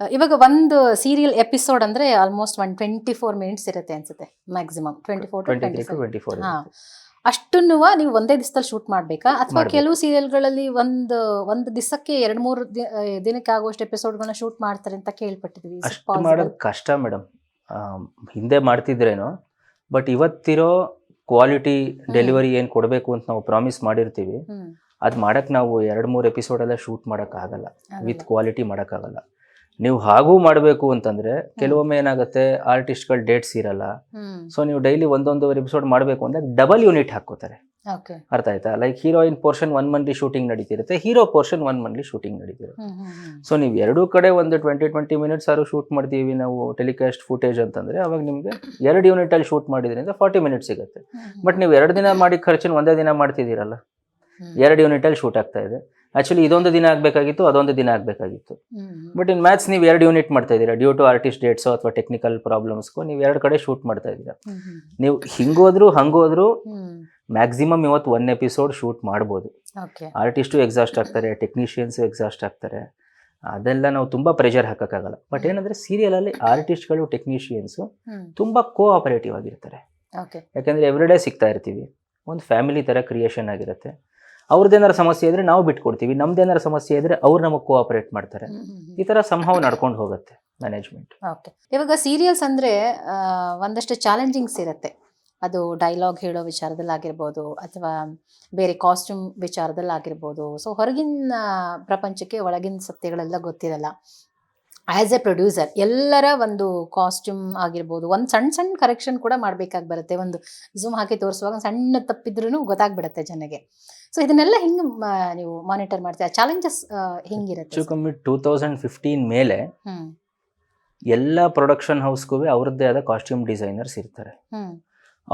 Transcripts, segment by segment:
ಇವಾಗ ಒಂದು serial episode ಅಂದ್ರೆ almost one twenty four minutes ಇರುತ್ತೆ ಅನ್ಸುತ್ತೆ maximum twenty four twenty four ಅಷ್ಟನ್ನು ನೀವು ಒಂದೇ ದಿವಸದಲ್ಲಿ ಶೂಟ್ ಮಾಡಬೇಕಾ? ಅಥವಾ. ಕೆಲವು ಸೀರಿಯಲ್ಗಳಲ್ಲಿ ಒಂದು ಒಂದು ದಿವಸಕ್ಕೆ ಎರಡು ಮೂರು ದಿನಕ್ಕೆ ಆಗುವಷ್ಟು ಎಪಿಸೋಡ್ಗಳನ್ನ ಶೂಟ್ ಮಾಡ್ತಾರೆ ಅಂತ ಕೇಳ್ಪಟ್ಟಿದ್ವಿ ಅಷ್ಟು ಮಾಡೋದು ಕಷ್ಟ ಮೇಡಮ್. ಹಿಂದೆ ಮಾಡ್ತಿದ್ರೇನು ಬಟ್ ಇವತ್ತಿರೋ ಕ್ವಾಲಿಟಿ ಡೆಲಿವರಿ ಏನು ಕೊಡಬೇಕು ಅಂತ ನಾವು ಪ್ರಾಮಿಸ್ ಮಾಡಿರ್ತೀವಿ ಅದ್ ಮಾಡಕ್ಕೆ ನಾವು ಎರಡು ಮೂರು ಎಪಿಸೋಡೆಲ್ಲ ಶೂಟ್ ಮಾಡೋಕ್ಕಾಗಲ್ಲ ಆಗಲ್ಲ. ವಿತ್ ಕ್ವಾಲಿಟಿ ಮಾಡೋಕ್ಕಾಗಲ್ಲ ನೀವು ಹಾಗೂ ಮಾಡಬೇಕು ಅಂತಂದ್ರೆ ಕೆಲವೊಮ್ಮೆ ಏನಾಗುತ್ತೆ ಆರ್ಟಿಸ್ಟ್ಗಳು ಡೇಟ್ಸ್ ಇರಲ್ಲ. ಸೊ ನೀವು ಡೈಲಿ ಒಂದೊಂದು ಎಪಿಸೋಡ್ ಮಾಡಬೇಕು ಅಂದ್ರೆ ಡಬಲ್ ಯೂನಿಟ್ ಹಾಕೋತಾರೆ ಅರ್ಥ ಆಯ್ತಾ? Like heroine portion one monthly shooting ನಡೀತಿರುತ್ತೆ hero portion one monthly shooting ನಡೀತಿರುತ್ತೆ. So ನೀವು ಎರಡೂ ಕಡೆ ಒಂದು ಟ್ವೆಂಟಿ ಟ್ವೆಂಟಿ ಮಿನಿಟ್ಸ್ ಆದ್ರೂ ಶೂಟ್ ಮಾಡ್ತೀವಿ ನಾವು ಟೆಲಿಕಾಸ್ಟ್ ಫುಟೇಜ್ ಅಂತಂದ್ರೆ ಅವಾಗ ನಿಮಗೆ ಎರಡು ಯೂನಿಟ್ ಅಲ್ಲಿ ಶೂಟ್ ಮಾಡಿದ್ರಿಂದ ಫಾರ್ಟಿ ಮಿನಿಟ್ಸ್ ಸಿಗುತ್ತೆ. ಬಟ್ ನೀವು ಎರಡು ದಿನ ಮಾಡಿ ಖರ್ಚಿನ ಒಂದೇ ದಿನ ಮಾಡ್ತಿದ್ದೀರಲ್ಲ? ಎರಡು ಯೂನಿಟ್ ಅಲ್ಲಿ ಶೂಟ್ ಆಗ್ತಾ ಇದೆ. ಆ್ಯಕ್ಚುಲಿ ಇದೊಂದು ದಿನ ಆಗಬೇಕಾಗಿತ್ತು ಅದೊಂದು ದಿನ ಆಗಬೇಕಾಗಿತ್ತು. ಬಟ್ ಇನ್ ಮ್ಯಾಥ್ಸ್ ನೀವು ಎರಡು ಯೂನಿಟ್ ಮಾಡ್ತಾ ಇದ್ದೀರಾ ಡ್ಯೂ ಟು ಆರ್ಟಿಸ್ಟ್ ಡೇಟ್ಸೋ ಅಥವಾ ಟೆಕ್ನಿಕಲ್ ಪ್ರಾಬ್ಲಮ್ಸ್ಗೂ ನೀವು ಎರಡು ಕಡೆ ಶೂಟ್ ಮಾಡ್ತಾ ಇದ್ದೀರಾ. ನೀವು ಹಿಂಗೋದ್ರು ಹಂಗೋದ್ರು ಮ್ಯಾಕ್ಸಿಮಮ್ ಇವತ್ತು ಒನ್ ಎಪಿಸೋಡ್ ಶೂಟ್ ಮಾಡ್ಬೋದು. ಆರ್ಟಿಸ್ಟು ಎಕ್ಸಾಸ್ಟ್ ಆಗ್ತಾರೆ ಟೆಕ್ನಿಷಿಯನ್ಸು ಎಕ್ಸಾಸ್ಟ್ ಆಗ್ತಾರೆ. ಅದೆಲ್ಲ ನಾವು ತುಂಬ ಪ್ರೆಷರ್ ಹಾಕೋಕ್ಕಾಗಲ್ಲ. ಬಟ್ ಏನಂದರೆ ಸೀರಿಯಲಲ್ಲಿ ಆರ್ಟಿಸ್ಟ್ಗಳು ಟೆಕ್ನಿಷಿಯನ್ಸು ತುಂಬ ಕೋಆಪರೇಟಿವ್ ಆಗಿರ್ತಾರೆ. ಯಾಕೆಂದರೆ ಎವ್ರಿಡೇ ಸಿಗ್ತಾ ಇರ್ತೀವಿ. ಒಂದು ಫ್ಯಾಮಿಲಿ ಥರ ಕ್ರಿಯೇಷನ್ ಆಗಿರುತ್ತೆ. ಅವ್ರದ್ದೇನಾರು ಸಮಸ್ಯೆ ಇದ್ರೆ ನಾವು ಬಿಟ್ಕೊಡ್ತೀವಿ. ನಮ್ದೇನಾರು ಸಮಸ್ಯೆ ಇದ್ರೆ ಅವ್ರು ನಮಗೆ ಕೋಆಪರೇಟ್ ಮಾಡ್ತಾರೆ. ಈ ತರ ಸಂಭವ ನಡ್ಕೊಂಡು ಹೋಗುತ್ತೆ ಮ್ಯಾನೇಜ್ಮೆಂಟ್ ಓಕೆ ಇವಾಗ ಸೀರಿಯಲ್ಸ್ ಅಂದ್ರೆ ಒಂದಷ್ಟು ಚಾಲೆಂಜಿಂಗ್ಸ್ ಇರುತ್ತೆ. ಅದು ಡೈಲಾಗ್ ಹೇಳೋ ವಿಚಾರದಲ್ಲಿ ಆಗಿರ್ಬೋದು ಅಥವಾ ಬೇರೆ ಕಾಸ್ಟ್ಯೂಮ್ ವಿಚಾರದಲ್ಲಿ ಆಗಿರ್ಬೋದು. ಸೊ ಹೊರಗಿನ ಪ್ರಪಂಚಕ್ಕೆ ಒಳಗಿನ ಸತ್ಯಗಳೆಲ್ಲ ಗೊತ್ತಿರಲ್ಲ. ಆ್ಯಸ್ ಎ ಪ್ರೊಡ್ಯೂಸರ್ ಎಲ್ಲರ ಒಂದು ಕಾಸ್ಟ್ಯೂಮ್ ಆಗಿರ್ಬೋದು ಒಂದು ಸಣ್ಣ ಸಣ್ಣ ಕರೆಕ್ಷನ್ ಕೂಡ ಮಾಡಬೇಕಾಗಿ ಬರುತ್ತೆ. ಒಂದು ಝೂಮ್ ಹಾಕಿ ತೋರಿಸುವಾಗ ಸಣ್ಣ ತಪ್ಪಿದ್ರೂ ಗೊತ್ತಾಗ್ಬಿಡುತ್ತೆ ಜನಗೆ. ಸೊ ಇದನ್ನೆಲ್ಲ ಹೆಂಗೆ ನೀವು ಮಾನಿಟರ್ ಮಾಡ್ತೀರಾ? ಚಾಲೆಂಜಸ್ ಹೆಂಗಿರುತ್ತೆ? ಕಮ್ಮಿ ಟೂ ತೌಸಂಡ್ ಫಿಫ್ಟೀನ್ ಮೇಲೆ ಎಲ್ಲ ಪ್ರೊಡಕ್ಷನ್ ಹೌಸ್ಗೂ ಅವ್ರದ್ದೇ ಆದ ಕಾಸ್ಟ್ಯೂಮ್ ಡಿಸೈನರ್ಸ್ ಇರ್ತಾರೆ.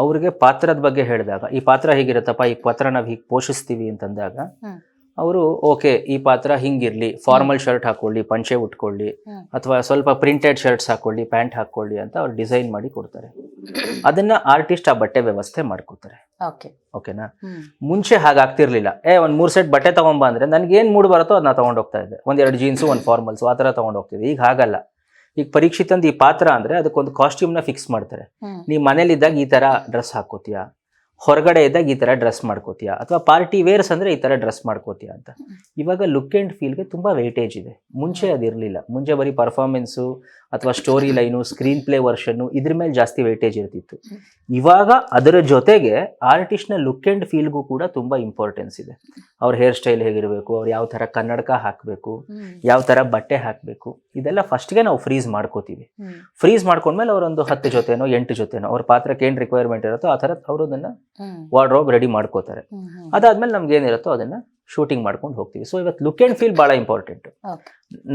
ಅವ್ರಿಗೆ ಪಾತ್ರದ ಬಗ್ಗೆ ಹೇಳಿದಾಗ ಈ ಪಾತ್ರ ಹೇಗಿರುತ್ತಪ್ಪ ಈ ಪಾತ್ರ ನಾವು ಹೀಗೆ ಪೋಷಿಸ್ತೀವಿ ಅಂತಂದಾಗ. ಅವರು ಓಕೆ ಈ ಪಾತ್ರ ಹಿಂಗಿರ್ಲಿ ಫಾರ್ಮಲ್ ಶರ್ಟ್ ಹಾಕೊಳ್ಳಿ ಪಂಚೆ ಉಟ್ಕೊಳ್ಳಿ ಅಥವಾ ಸ್ವಲ್ಪ ಪ್ರಿಂಟೆಡ್ ಶರ್ಟ್ಸ್ ಹಾಕೊಳ್ಳಿ ಪ್ಯಾಂಟ್ ಹಾಕೊಳ್ಳಿ ಅಂತ ಅವ್ರು ಡಿಸೈನ್ ಮಾಡಿ ಕೊಡ್ತಾರೆ. ಅದನ್ನ ಆರ್ಟಿಸ್ಟ್ ಆ ಬಟ್ಟೆ ವ್ಯವಸ್ಥೆ ಮಾಡ್ಕೋತಾರೆ. ಓಕೆ. ಓಕೆನಾ? ಮುಂಚೆ ಹಾಗಾಗ್ತಿರ್ಲಿಲ್ಲ ಏ ಒಂದು ಮೂರು ಸೆಟ್ ಬಟ್ಟೆ ತಗೊಂಬ ಅಂದ್ರೆ ನನ್ಗೆ ಏನು ಮೂಡ್ ಬರುತ್ತೋ ಅದನ್ನ ತಗೊಂಡೋಗ್ತಾ ಇದ್ದೆ ಒಂದೆರಡು ಎರಡು ಜೀನ್ಸು ಒಂದು ಫಾರ್ಮಲ್ಸ್ ಆ ಥರ ತಗೊಂಡೋಗ್ತಿದ್ದೆ. ಈಗ ಹಾಗಲ್ಲ. ಈಗ ಪರೀಕ್ಷಿತಂದು ಈ ಪಾತ್ರ ಅಂದ್ರೆ ಅದಕ್ಕೊಂದು ಕಾಸ್ಟ್ಯೂಮ್ನ ಫಿಕ್ಸ್ ಮಾಡ್ತಾರೆ. ನೀವು ನೀವು ಮನೇಲಿದ್ದಾಗ ಈ ತರ ಡ್ರೆಸ್ ಹಾಕೋತೀಯಾ? ಹೊರಗಡೆ ಇದ್ದಾಗ ಈ ಥರ ಡ್ರೆಸ್ ಮಾಡ್ಕೋತೀಯಾ? ಅಥವಾ ಪಾರ್ಟಿ ವೇರ್ಸ್ ಅಂದರೆ ಈ ಥರ ಡ್ರೆಸ್ ಮಾಡ್ಕೋತೀಯಾ ಅಂತ? ಇವಾಗ ಲುಕ್ ಆ್ಯಂಡ್ ಫೀಲ್ಗೆ ತುಂಬ ವೆಯ್ಟೇಜ್ ಇದೆ. ಮುಂಚೆ ಅದಿರಲಿಲ್ಲ. ಮುಂಚೆ ಬರೀ ಪರ್ಫಾರ್ಮೆನ್ಸು ಅಥವಾ ಸ್ಟೋರಿ ಲೈನು ಸ್ಕ್ರೀನ್ ಪ್ಲೇ ವರ್ಷನ್ನು ಇದ್ರ ಮೇಲೆ ಜಾಸ್ತಿ ವೆಯ್ಟೇಜ್ ಇರ್ತಿತ್ತು. ಇವಾಗ ಅದರ ಜೊತೆಗೆ ಆರ್ಟಿಸ್ಟ್ನ ಲುಕ್ ಆ್ಯಂಡ್ ಫೀಲ್ಗೂ ಕೂಡ ತುಂಬ ಇಂಪಾರ್ಟೆನ್ಸ್ ಇದೆ. ಅವ್ರ ಹೇರ್ ಸ್ಟೈಲ್ ಹೇಗಿರಬೇಕು ಅವ್ರು ಯಾವ ಥರ ಕನ್ನಡಕ ಹಾಕಬೇಕು ಯಾವ ಥರ ಬಟ್ಟೆ ಹಾಕಬೇಕು ಇದೆಲ್ಲ ಫಸ್ಟ್ಗೆ ನಾವು ಫ್ರೀಸ್ ಮಾಡ್ಕೋತೀವಿ. ಫ್ರೀಸ್ ಮಾಡ್ಕೊಂಡ್ಮೇಲೆ ಅವರೊಂದು ಹತ್ತು ಜೊತೆನೋ ಎಂಟು ಜೊತೆನೋ ಅವ್ರ ಪಾತ್ರಕ್ಕೆ ಏನು ರಿಕ್ವೈರ್ಮೆಂಟ್ ಇರುತ್ತೋ ಆ ಥರ ಅವರು ಅದನ್ನ ಹ್ಮ್ ವಾರ್ಡ್ರೋಬ್ ರೆಡಿ ಮಾಡ್ಕೋತಾರೆ. ಅದಾದ್ಮೇಲೆ ನಮ್ಗೆ ಏನಿರುತ್ತೋ ಅದನ್ನ ಶೂಟಿಂಗ್ ಮಾಡ್ಕೊಂಡು ಹೋಗ್ತೀವಿ. ಸೊ ಇವತ್ತು ಲುಕ್ ಆ್ಯಂಡ್ ಫೀಲ್ ಭಾಳ ಇಂಪಾರ್ಟೆಂಟ್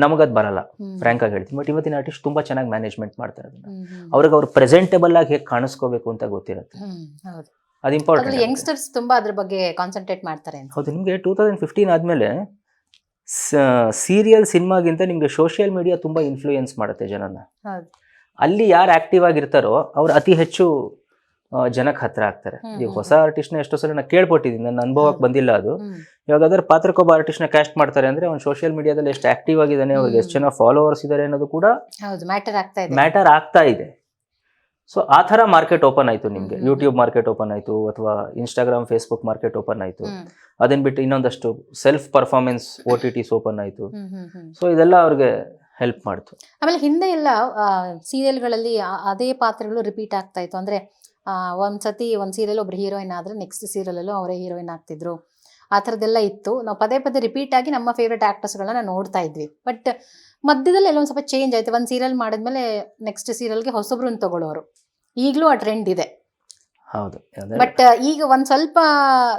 ನಮಗದು ಬರಲ್ಲ ಫ್ರ್ಯಾಂಕ್ ಆಗಿ ಹೇಳ್ತೀನಿ. ಬಟ್ ಇವತ್ತಿನ ಆರ್ಟಿಸ್ಟ್ ತುಂಬಾ ಚೆನ್ನಾಗಿ ಮ್ಯಾನೇಜ್ಮೆಂಟ್ ಮಾಡ್ತಾರೆ ಅದನ್ನ. ಅವ್ರಿಗೆ ಅವ್ರು ಪ್ರೆಸೆಂಟೇಬಲ್ ಆಗಿ ಹೇಗೆ ಕಾಣಿಸ್ಕೋಬೇಕು ಅಂತ ಗೊತ್ತಿರುತ್ತೆ. ಅದು ಇಂಪಾರ್ಟೆಂಟ್ ಯಂಗ್ಸ್ಟರ್ಸ್ ತುಂಬಾ ಅದ್ರ ಬಗ್ಗೆ ಕಾನ್ಸಂಟ್ರೇಟ್ ಮಾಡ್ತಾರೆ ಹೌದು ನಿಮಗೆ ಟೂ ತೌಸಂಡ್ ಫಿಫ್ಟೀನ್ ಆದಮೇಲೆ ಸೀರಿಯಲ್ ಸಿನಿಮಾಗಿಂತ ನಿಮಗೆ ಸೋಷಿಯಲ್ ಮೀಡಿಯಾ ತುಂಬಾ ಇನ್ಫ್ಲೂಯೆನ್ಸ್ ಮಾಡುತ್ತೆ ಜನನ ಅಲ್ಲಿ ಯಾರು ಆಕ್ಟಿವ್ ಆಗಿರ್ತಾರೋ ಅವ್ರು ಅತಿ ಹೆಚ್ಚು ಜನಕ್ಕೆ ಹತ್ರ ಆಗ್ತಾರೆ. ಈಗ ಹೊಸ ಹೊಸ ಆರ್ಟಿಸ್ಟ್ನ ಎಷ್ಟೋ ಸಲ ನಾನು ಕೇಳ್ಪಟ್ಟಿದ್ದೀನಿ ನನ್ನ ಅನುಭವಕ್ಕೆ ಬಂದಿಲ್ಲ ಅದು. ಇವಾಗ ಅದರ ಪಾತ್ರಕ್ಕೊಬ್ಬ ಆರ್ಟಿಸ್ಟ್ನ ಕ್ಯಾಸ್ಟ್ ಮಾಡ್ತಾರೆ ಅಂದ್ರೆ ಅವ್ನು ಸೋಷಿಯಲ್ ಮೀಡಿಯಾದಲ್ಲಿ ಎಷ್ಟು ಆಕ್ಟಿವ್ ಆಗಿದ್ದಾನೆ ಅವ್ರಿಗೆ ಎಷ್ಟು ಜನ ಫಾಲೋವರ್ಸ್ ಇದ್ದಾರೆ ಅನ್ನೋದು ಕೂಡ ಮ್ಯಾಟರ್ ಆಗ್ತಾ ಇದೆ. ಸೊ ಆ ಥರ ಮಾರ್ಕೆಟ್ ಓಪನ್ ಆಯಿತು ನಿಮಗೆ. ಯೂಟ್ಯೂಬ್ ಮಾರ್ಕೆಟ್ ಓಪನ್ ಆಯಿತು ಅಥವಾ ಇನ್ಸ್ಟಾಗ್ರಾಮ್ ಫೇಸ್ಬುಕ್ ಮಾರ್ಕೆಟ್ ಓಪನ್ ಆಯಿತು. ಅದನ್ನ ಬಿಟ್ಟು ಇನ್ನೊಂದಷ್ಟು self performance O T Ts open ಆಯಿತು. ಸೊ ಇದೆಲ್ಲ ಅವ್ರಿಗೆ ಹೆಲ್ಪ್ ಮಾಡ್ತು. ಆಮೇಲೆ ಹಿಂದೆ ಎಲ್ಲ ಸೀರಿಯಲ್ಗಳಲ್ಲಿ ಅದೇ ಪಾತ್ರಗಳು ರಿಪೀಟ್ ಆಗ್ತಾ ಇತ್ತು. ಅಂದ್ರೆ ಒಂದ್ ಸತಿ ಒಂದ್ ಸೀರಿಯಲ್ ಒಬ್ರು ಹೀರೋಯಿನ್ ಆದ್ರೆ ನೆಕ್ಸ್ಟ್ ಸೀರಿಯಲಲ್ಲೂ ಅವರೇ ಹೀರೋಯಿನ್ ಆಗ್ತಿದ್ರು. ಆ ಥರದ್ದೆಲ್ಲ ಇತ್ತು. ನಾವು ಪದೇ ಪದೇ ರಿಪೀಟ್ ಆಗಿ ನಮ್ಮ ಫೇವ್ರೆಟ್ ಆ್ಯಕ್ಟರ್ಸ್ಗಳನ್ನ ನೋಡ್ತಾ ಇದ್ವಿ. ಬಟ್ ಮಧ್ಯದಲ್ಲಿ ಎಲ್ಲೊಂದ್ ಸ್ವಲ್ಪ ಚೇಂಜ್ ಆಯ್ತು. ಒಂದು ಸೀರಿಯಲ್ ಮಾಡಿದ್ಮೇಲೆ ನೆಕ್ಸ್ಟ್ ಸೀರಿಯಲ್ಗೆ ಹೊಸಬ್ರನ್ನ ತಗೊಳ್ಳೋರು ಈಗಲೂ ಆ ಟ್ರೆಂಡ್ ಇದೆ. ಹೌದು. ಬಟ್ ಈಗ ಒಂದು ಸ್ವಲ್ಪ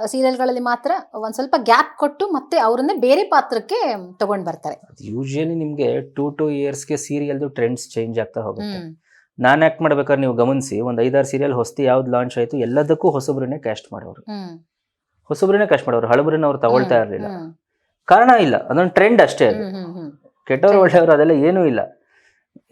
ಸೀರಿಯಲ್ಗಳಲ್ಲಿ ಮಾತ್ರ ಒಂದು ಸ್ವಲ್ಪ ಗ್ಯಾಪ್ ಕೊಟ್ಟು ಮತ್ತೆ ಅವರನ್ನೇ ಬೇರೆ ಪಾತ್ರಕ್ಕೆ ತಗೊಂಡ್ ಬರ್ತಾರೆ. ಯೂಶಲಿ ನಿಮಗೆ ಟೂ ಟೂ ಇಯರ್ಸ್ಗೆ ಸೀರಿಯಲ್ದು ಟ್ರೆಂಡ್ಸ್ ಚೇಂಜ್ ಆಗ್ತಾ ಹೋಗುತ್ತೆ. ನಾನು ಆಕ್ಟ್ ಮಾಡ್ಬೇಕಾದ್ರೆ ನೀವು ಗಮನಿಸಿ ಒಂದು ಐದಾರು ಸೀರಿಯಲ್ ಹೊಸ್ತಿ ಯಾವ್ದು ಲಾಂಚ್ ಆಯಿತು ಎಲ್ಲದಕ್ಕೂ ಹೊಸಬ್ರನ್ನೇ ಕ್ಯಾಸ್ಟ್ ಮಾಡೋರು. ಹೊಸಬ್ರನ್ನೇ ಕ್ಯಾಸ್ಟ್ ಮಾಡೋರು ಹಳಬ್ರನ್ನ ಅವ್ರು ತಗೊಳ್ತಾ ಇರಲಿಲ್ಲ. ಕಾರಣ ಇಲ್ಲ ಅದೊಂದು ಟ್ರೆಂಡ್ ಅಷ್ಟೇ ಅದು. ಕೆಟ್ಟವರು ಒಳ್ಳೆಯವರು ಅದೆಲ್ಲ ಏನೂ ಇಲ್ಲ.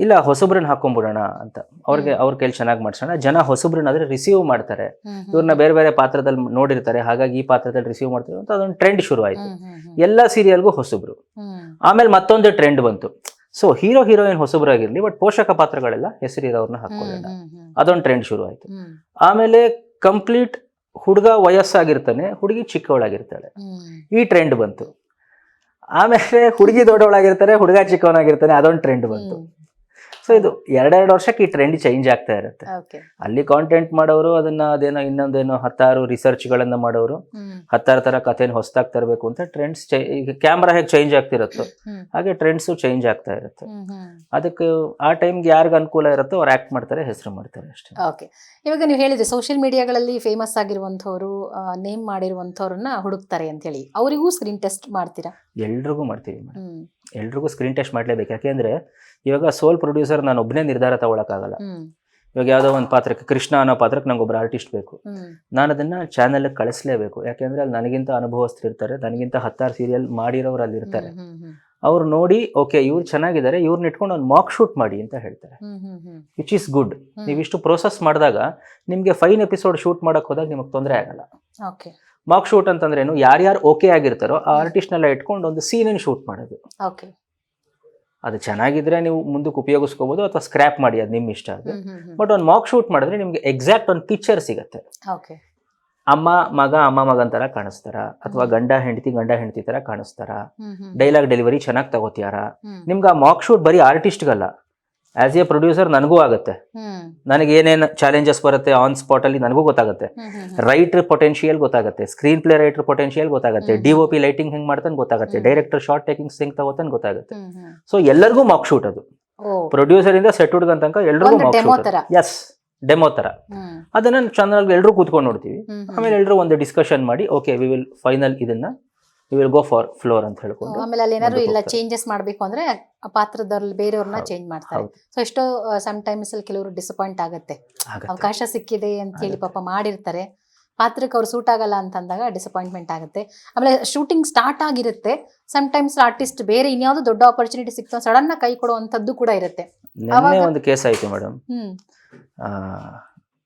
ಇಲ್ಲ ಹೊಸಬ್ರನ್ನ ಹಾಕೊಂಡ್ಬಿಡೋಣ ಅಂತ. ಅವ್ರಿಗೆ ಅವ್ರ ಕೈಲಿ ಚೆನ್ನಾಗಿ ಮಾಡ್ಸೋಣ. ಜನ ಹೊಸಬ್ರನ್ನ ಆದ್ರೆ ರಿಸೀವ್ ಮಾಡ್ತಾರೆ ಇವ್ರನ್ನ ಬೇರೆ ಬೇರೆ ಪಾತ್ರದಲ್ಲಿ ನೋಡಿರ್ತಾರೆ ಹಾಗಾಗಿ ಈ ಪಾತ್ರದಲ್ಲಿ ರಿಸೀವ್ ಮಾಡ್ತಾರೆ ಅಂತ ಅದೊಂದು ಟ್ರೆಂಡ್ ಶುರು ಆಯ್ತು ಹ್ಮ್, ಎಲ್ಲ ಸೀರಿಯಲ್ಗೂ ಹೊಸಬ್ರು. ಆಮೇಲೆ ಮತ್ತೊಂದು ಟ್ರೆಂಡ್ ಬಂತು. ಸೊ ಹೀರೋ ಹೀರೋಯಿನ್ ಹೊಸಬರಾಗಿರ್ಲಿ ಬಟ್ ಪೋಷಕ ಪಾತ್ರಗಳೆಲ್ಲ ಹೆಸರಿರೋರ್ನ ಹಾಕೊಳ್ಳೋಣ ಅದೊಂದು ಟ್ರೆಂಡ್ ಶುರು ಆಯ್ತು ಆಮೇಲೆ ಕಂಪ್ಲೀಟ್ ಹುಡುಗ ವಯಸ್ಸಾಗಿರ್ತಾನೆ ಹುಡುಗಿ ಚಿಕ್ಕವಳಾಗಿರ್ತಾಳೆ. ಈ ಟ್ರೆಂಡ್ ಬಂತು. ಆಮೇಲೆ ಹುಡುಗಿ ದೊಡ್ಡವಳಾಗಿರ್ತಾರೆ ಹುಡುಗ ಚಿಕ್ಕವನಾಗಿರ್ತಾನೆ ಅದೊಂದು ಟ್ರೆಂಡ್ ಬಂತು. ಸೊ ಇದು ಎರಡೆರಡು ವರ್ಷಕ್ಕೆ ಈ ಟ್ರೆಂಡ್ ಚೇಂಜ್ ಆಗ್ತಾ ಇರುತ್ತೆ. ಅಲ್ಲಿ ಕಾಂಟೆಂಟ್ ಮಾಡೋರು ಅದನ್ನ ಅದೇನೋ ಇನ್ನೊಂದೇನೋ ಹತ್ತಾರು ರಿಸರ್ಚ್ಗಳನ್ನ ಮಾಡೋರು ಹತ್ತಾರು ತರ ಕಥೆನ ಹೊಸದಾಗಿ ತರಬೇಕು ಅಂತ ಟ್ರೆಂಡ್ಸ್ ಈಗ ಕ್ಯಾಮ್ರಾ ಹೇಗೆ ಚೇಂಜ್ ಆಗ್ತಿರುತ್ತೋ ಹಾಗೆ ಟ್ರೆಂಡ್ಸು ಚೇಂಜ್ ಆಗ್ತಾ ಇರುತ್ತೆ. ಅದಕ್ಕೆ ಆ ಟೈಮ್ಗೆ ಯಾರಿಗ ಅನುಕೂಲ ಇರುತ್ತೋ ಅವ್ರು ಆಕ್ಟ್ ಮಾಡ್ತಾರೆ ಹೆಸರು ಮಾಡ್ತಾರೆ ಅಷ್ಟೇ. ಓಕೆ ಇವಾಗ ನೀವು ಹೇಳಿದ್ರೆ ಸೋಷಿಯಲ್ ಮೀಡಿಯಾಗಳಲ್ಲಿ ಫೇಮಸ್ ಆಗಿರುವಂಥವ್ರು ನೇಮ್ ಮಾಡಿರುವಂಥವ್ರನ್ನ ಹುಡುಕ್ತಾರೆ ಅಂತ ಹೇಳಿ ಅವರಿಗೂ ಸ್ಕ್ರೀನ್ ಟೆಸ್ಟ್ ಮಾಡ್ತೀರಾ? ಎಲ್ರಿಗೂ ಮಾಡ್ತೀವಿ ಎಲ್ರಿಗೂ ಸ್ಕ್ರೀನ್ ಟೆಸ್ಟ್ ಮಾಡಲೇಬೇಕು. ಯಾಕೆಂದ್ರೆ ಇವಾಗ ಸೋಲ್ ಪ್ರೊಡ್ಯೂಸರ್ ನಾನು ಒಬ್ಬನೇ ನಿರ್ಧಾರ ತಗೊಳಕ್ಕಾಗಲ್ಲ. ಇವಾಗ ಯಾವುದೋ ಒಂದು ಪಾತ್ರಕ್ಕೆ ಕೃಷ್ಣ ಅನ್ನೋ ಪಾತ್ರಕ್ಕೆ ನಂಗೆ ಒಬ್ಬರು ಆರ್ಟಿಸ್ಟ್ ಬೇಕು ನಾನು ಅದನ್ನ ಚಾನಲ್ಗೆ ಕಳಿಸ್ಲೇಬೇಕು. ಯಾಕೆಂದ್ರೆ ಅಲ್ಲಿ ನನಗಿಂತ ಅನುಭವಸ್ಥರು ಇರ್ತಾರೆ ನನಗಿಂತ ಹತ್ತಾರು ಸೀರಿಯಲ್ ಮಾಡಿರೋರು ಅಲ್ಲಿ ಇರ್ತಾರೆ. ಅವ್ರು ನೋಡಿ ಓಕೆ ಇವ್ರು ಚೆನ್ನಾಗಿದ್ದಾರೆ ಇವ್ರನ್ನ ಇಟ್ಕೊಂಡು ಒಂದು ಮಾಕ್ ಶೂಟ್ ಮಾಡಿ ಅಂತ ಹೇಳ್ತಾರೆ. ವಿಚ್ ಈಸ್ ಗುಡ್ ನೀವಿಷ್ಟು ಪ್ರೋಸೆಸ್ ಮಾಡಿದಾಗ ನಿಮಗೆ ಫೈನ್ ಎಪಿಸೋಡ್ ಶೂಟ್ ಮಾಡಕ್ ಹೋದಾಗ ನಿಮಗೆ ತೊಂದರೆ ಆಗಲ್ಲ. ಓಕೆ ಮಾಕ್ ಶೂಟ್ ಅಂತಂದ್ರೇನು ಯಾರ್ಯಾರು ಓಕೆ ಆಗಿರ್ತಾರೋ ಆ ಆರ್ಟಿಸ್ಟ್ನೆಲ್ಲ ಇಟ್ಕೊಂಡು ಒಂದು ಸೀನನ್ನು ಶೂಟ್ ಮಾಡೋದು. ಓಕೆ ಅದು ಚೆನ್ನಾಗಿದ್ರೆ ನೀವು ಮುಂದಕ್ಕೆ ಉಪಯೋಗಿಸ್ಕೋಬಹುದು ಅಥವಾ ಸ್ಕ್ರ್ಯಾಪ್ ಮಾಡಿ ಅದು ನಿಮ್ಮ ಇಷ್ಟ ಅದು. ಬಟ್ ಒಂದು ಮಾಕ್ ಶೂಟ್ ಮಾಡಿದ್ರೆ ನಿಮ್ಗೆ ಎಕ್ಸಾಕ್ಟ್ ಒಂದು ಪಿಕ್ಚರ್ ಸಿಗತ್ತೆ. ಓಕೆ ಅಮ್ಮ ಮಗ ಅಮ್ಮ ಮಗನ್ ತರ ಕಾಣಿಸ್ತಾರ? ಅಥವಾ ಗಂಡ ಹೆಂಡತಿ ಗಂಡ ಹೆಂಡತಿ ತರ ಕಾಣಿಸ್ತಾರ? ಡೈಲಾಗ್ ಡೆಲಿವರಿ ಚೆನ್ನಾಗಿ ತಗೋತಿಯಾರ? ನಿಮ್ಗೆ ಆ ಮಾಕ್ ಶೂಟ್ ಬರೀ ಆರ್ಟಿಸ್ಟ್ಗಲ್ಲ ಆಸ್ ಎ ಪ್ರೊಡ್ಯೂಸರ್ ನನಗೂ ಆಗುತ್ತೆ. ನನಗೆ ಏನೇನು ಚಾಲೆಂಜಸ್ ಬರುತ್ತೆ ಆನ್ ಸ್ಪಾಟ್ ಅಲ್ಲಿ ನನಗೂ ಗೊತ್ತಾಗುತ್ತೆ. ರೈಟರ್ ಪೊಟೆನ್ಷಿಯಲ್ ಗೊತ್ತಾಗುತ್ತೆ. ಸ್ಕ್ರೀನ್ ಪ್ಲೇ ರೈಟರ್ ಪೊಟೆನ್ಷಿಯಲ್ ಗೊತ್ತಾಗುತ್ತೆ. ಡಿ ಒ ಪಿ ಲೈಟಿಂಗ್ ಹೆಂಗ್ ಮಾಡ್ತಾನೆ ಗೊತ್ತಾಗುತ್ತೆ. ಡೈರೆಕ್ಟರ್ ಶಾರ್ಟ್ ಟೇಕಿಂಗ್ ಹೆಂಗ್ ತಗೋತಾನೆ ಗೊತ್ತಾಗುತ್ತೆ. ಸೊ ಎಲ್ಲರಿಗೂ ಮಾಕ್ ಶೂಟ್ ಅದು. ಪ್ರೊಡ್ಯೂಸರ್ ಇಂದ ಸೆಟ್ ಹುಡುಗನ್ ತನಕ ಎಲ್ರಿಗೂ ಮಾಕ್ ಶೂಟ್. ಎಸ್ ಡೆಮೋ ತರ. ಅದನ್ನ ಚಾನಲ್ ಎಲ್ಲರೂ ಕೂತ್ಕೊಂಡು ನೋಡ್ತೀವಿ. ಆಮೇಲೆ ಎಲ್ಲರೂ ಒಂದು ಡಿಸ್ಕಷನ್ ಮಾಡಿ ಓಕೆ ವಿ ವಿಲ್ ಫೈನಲ್ ಇದನ್ನ ವಿಲ್ ಗೋ ಫಾರ್ ಫ್ಲೋರ್ ಅಂತ ಹೇಳ್ಕೊಂಡು ಆಮೇಲೆ ಅಲ್ಲಿ ಏನಾದ್ರು ಇಲ್ಲ. ಚೇಂಜಸ್ ಮಾಡ್ಬೇಕು ಅಂದ್ರೆ ಆ ಪಾತ್ರದಲ್ಲಿ ಬೇರೆಯವ್ರನ್ನ ಚೇಂಜ್ ಮಾಡ್ತಾರೆ. ಸೊ ಎಷ್ಟೋ ಸಮ್ ಟೈಮ್ಸ್ ಅಲ್ಲಿ ಕೆಲವರು ಡಿಸಪಾಯಿಂಟ್ ಆಗುತ್ತೆ. ಅವಕಾಶ ಸಿಕ್ಕಿದೆ ಅಂತ ಹೇಳಿ ಪಾಪ ಮಾಡಿರ್ತಾರೆ. ಪಾತ್ರಕ್ಕೆ ಅವ್ರು ಸೂಟ್ ಆಗಲ್ಲ ಅಂತ ಅಂದಾಗ ಡಿಸಪಾಯಿಂಟ್ಮೆಂಟ್ ಆಗುತ್ತೆ. ಆಮೇಲೆ ಶೂಟಿಂಗ್ ಸ್ಟಾರ್ಟ್ ಆಗಿರುತ್ತೆ. ಸಮ್ ಟೈಮ್ಸ್ ಆರ್ಟಿಸ್ಟ್ ಬೇರೆ ಇನ್ಯಾವುದೋ ದೊಡ್ಡ ಆಪರ್ಚುನಿಟಿ ಸಿಕ್ತು ಸಡನ್ ಕೈ ಕೊಡುವಂತದ್ದು ಕೂಡ ಇರುತ್ತೆ. ಒಂದು ಕೇಸ್ ಆಯ್ತು ಮೇಡಮ್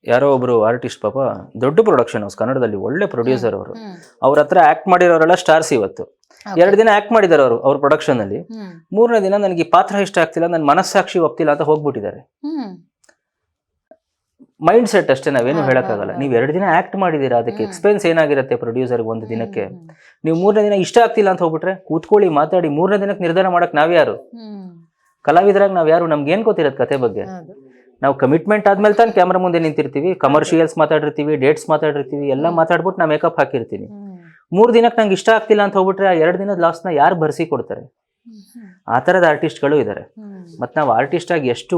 ಯಾರೋ ಒಬ್ರು ಆರ್ಟಿಸ್ಟ್ ಪಾಪ ದೊಡ್ಡ ಪ್ರೊಡಕ್ಷನ್ ಹೌಸ್ ಕನ್ನಡದಲ್ಲಿ ಒಳ್ಳೆ ಪ್ರೊಡ್ಯೂಸರ್ ಅವರು. ಅವ್ರ ಹತ್ರ ಆಕ್ಟ್ ಮಾಡಿರೋರೆಲ್ಲ ಸ್ಟಾರ್ಸ್ ಇವತ್ತು. ಎರಡು ದಿನ ಆಕ್ಟ್ ಮಾಡಿದಾರೆ ಅವರು ಅವ್ರ ಪ್ರೊಡಕ್ಷನ್ ಅಲ್ಲಿ. ಮೂರನೇ ದಿನ ನನಗೆ ಪಾತ್ರ ಇಷ್ಟ ಆಗ್ತಿಲ್ಲ ನನ್ನ ಮನಸ್ಸಾಕ್ಷಿ ಒಪ್ತಿಲ್ಲ ಅಂತ ಹೋಗ್ಬಿಟ್ಟಿದ್ದಾರೆ. ಮೈಂಡ್ ಸೆಟ್ ಅಷ್ಟೇ ನಾವೇನು ಹೇಳಕ್ಕಾಗಲ್ಲ. ನೀವು ಎರಡು ದಿನ ಆಕ್ಟ್ ಮಾಡಿದೀರಾ ಅದಕ್ಕೆ. ಎಕ್ಸ್ಪೆನ್ಸ್ ಏನಾಗಿರುತ್ತೆ ಪ್ರೊಡ್ಯೂಸರ್ ಒಂದು ದಿನಕ್ಕೆ? ನೀವು ಮೂರನೇ ದಿನ ಇಷ್ಟ ಆಗ್ತಿಲ್ಲ ಅಂತ ಹೋಗ್ಬಿಟ್ರೆ ಕೂತ್ಕೊಳ್ಳಿ ಮಾತಾಡಿ ಮೂರನೇ ದಿನಕ್ಕೆ ನಿರ್ಧಾರ ಮಾಡಕ್ ನಾವ್ಯಾರು? ಕಲಾವಿದರಾಗ ನಾವ್ ಯಾರು ನಮ್ಗೆ ಏನ್ ಗೊತ್ತಿರೋದು ಕತೆ ಬಗ್ಗೆ. ನಾವು ಕಮಿಟ್ಮೆಂಟ್ ಆದ್ಮೇಲೆ ತಾನು ಕ್ಯಾಮ್ರಾ ಮುಂದೆ ನಿಂತಿರ್ತೀವಿ ಕಮರ್ಷಿಯಲ್ಸ್ ಮಾತಾಡಿರ್ತೀವಿ ಡೇಟ್ಸ್ ಮಾತಾಡಿರ್ತೀವಿ ಎಲ್ಲ ಮಾತಾಡ್ಬಿಟ್ಟು ನಾ ಮೇಕಪ್ ಹಾಕಿರ್ತೀನಿ. ಮೂರು ದಿನಕ್ಕೆ ನಂಗೆ ಇಷ್ಟ ಆಗ್ತಿಲ್ಲ ಅಂತ ಹೋಗ್ಬಿಟ್ರೆ ಆ ಎರಡು ದಿನದ ಲಾಸ್ನ ಯಾರು ಭರಿಸಿ ಕೊಡ್ತಾರೆ? ಆ ಥರದ ಆರ್ಟಿಸ್ಟ್ಗಳು ಇದ್ದಾರೆ ಮತ್ತು ನಾವು ಆರ್ಟಿಸ್ಟ್ ಆಗಿ ಎಷ್ಟು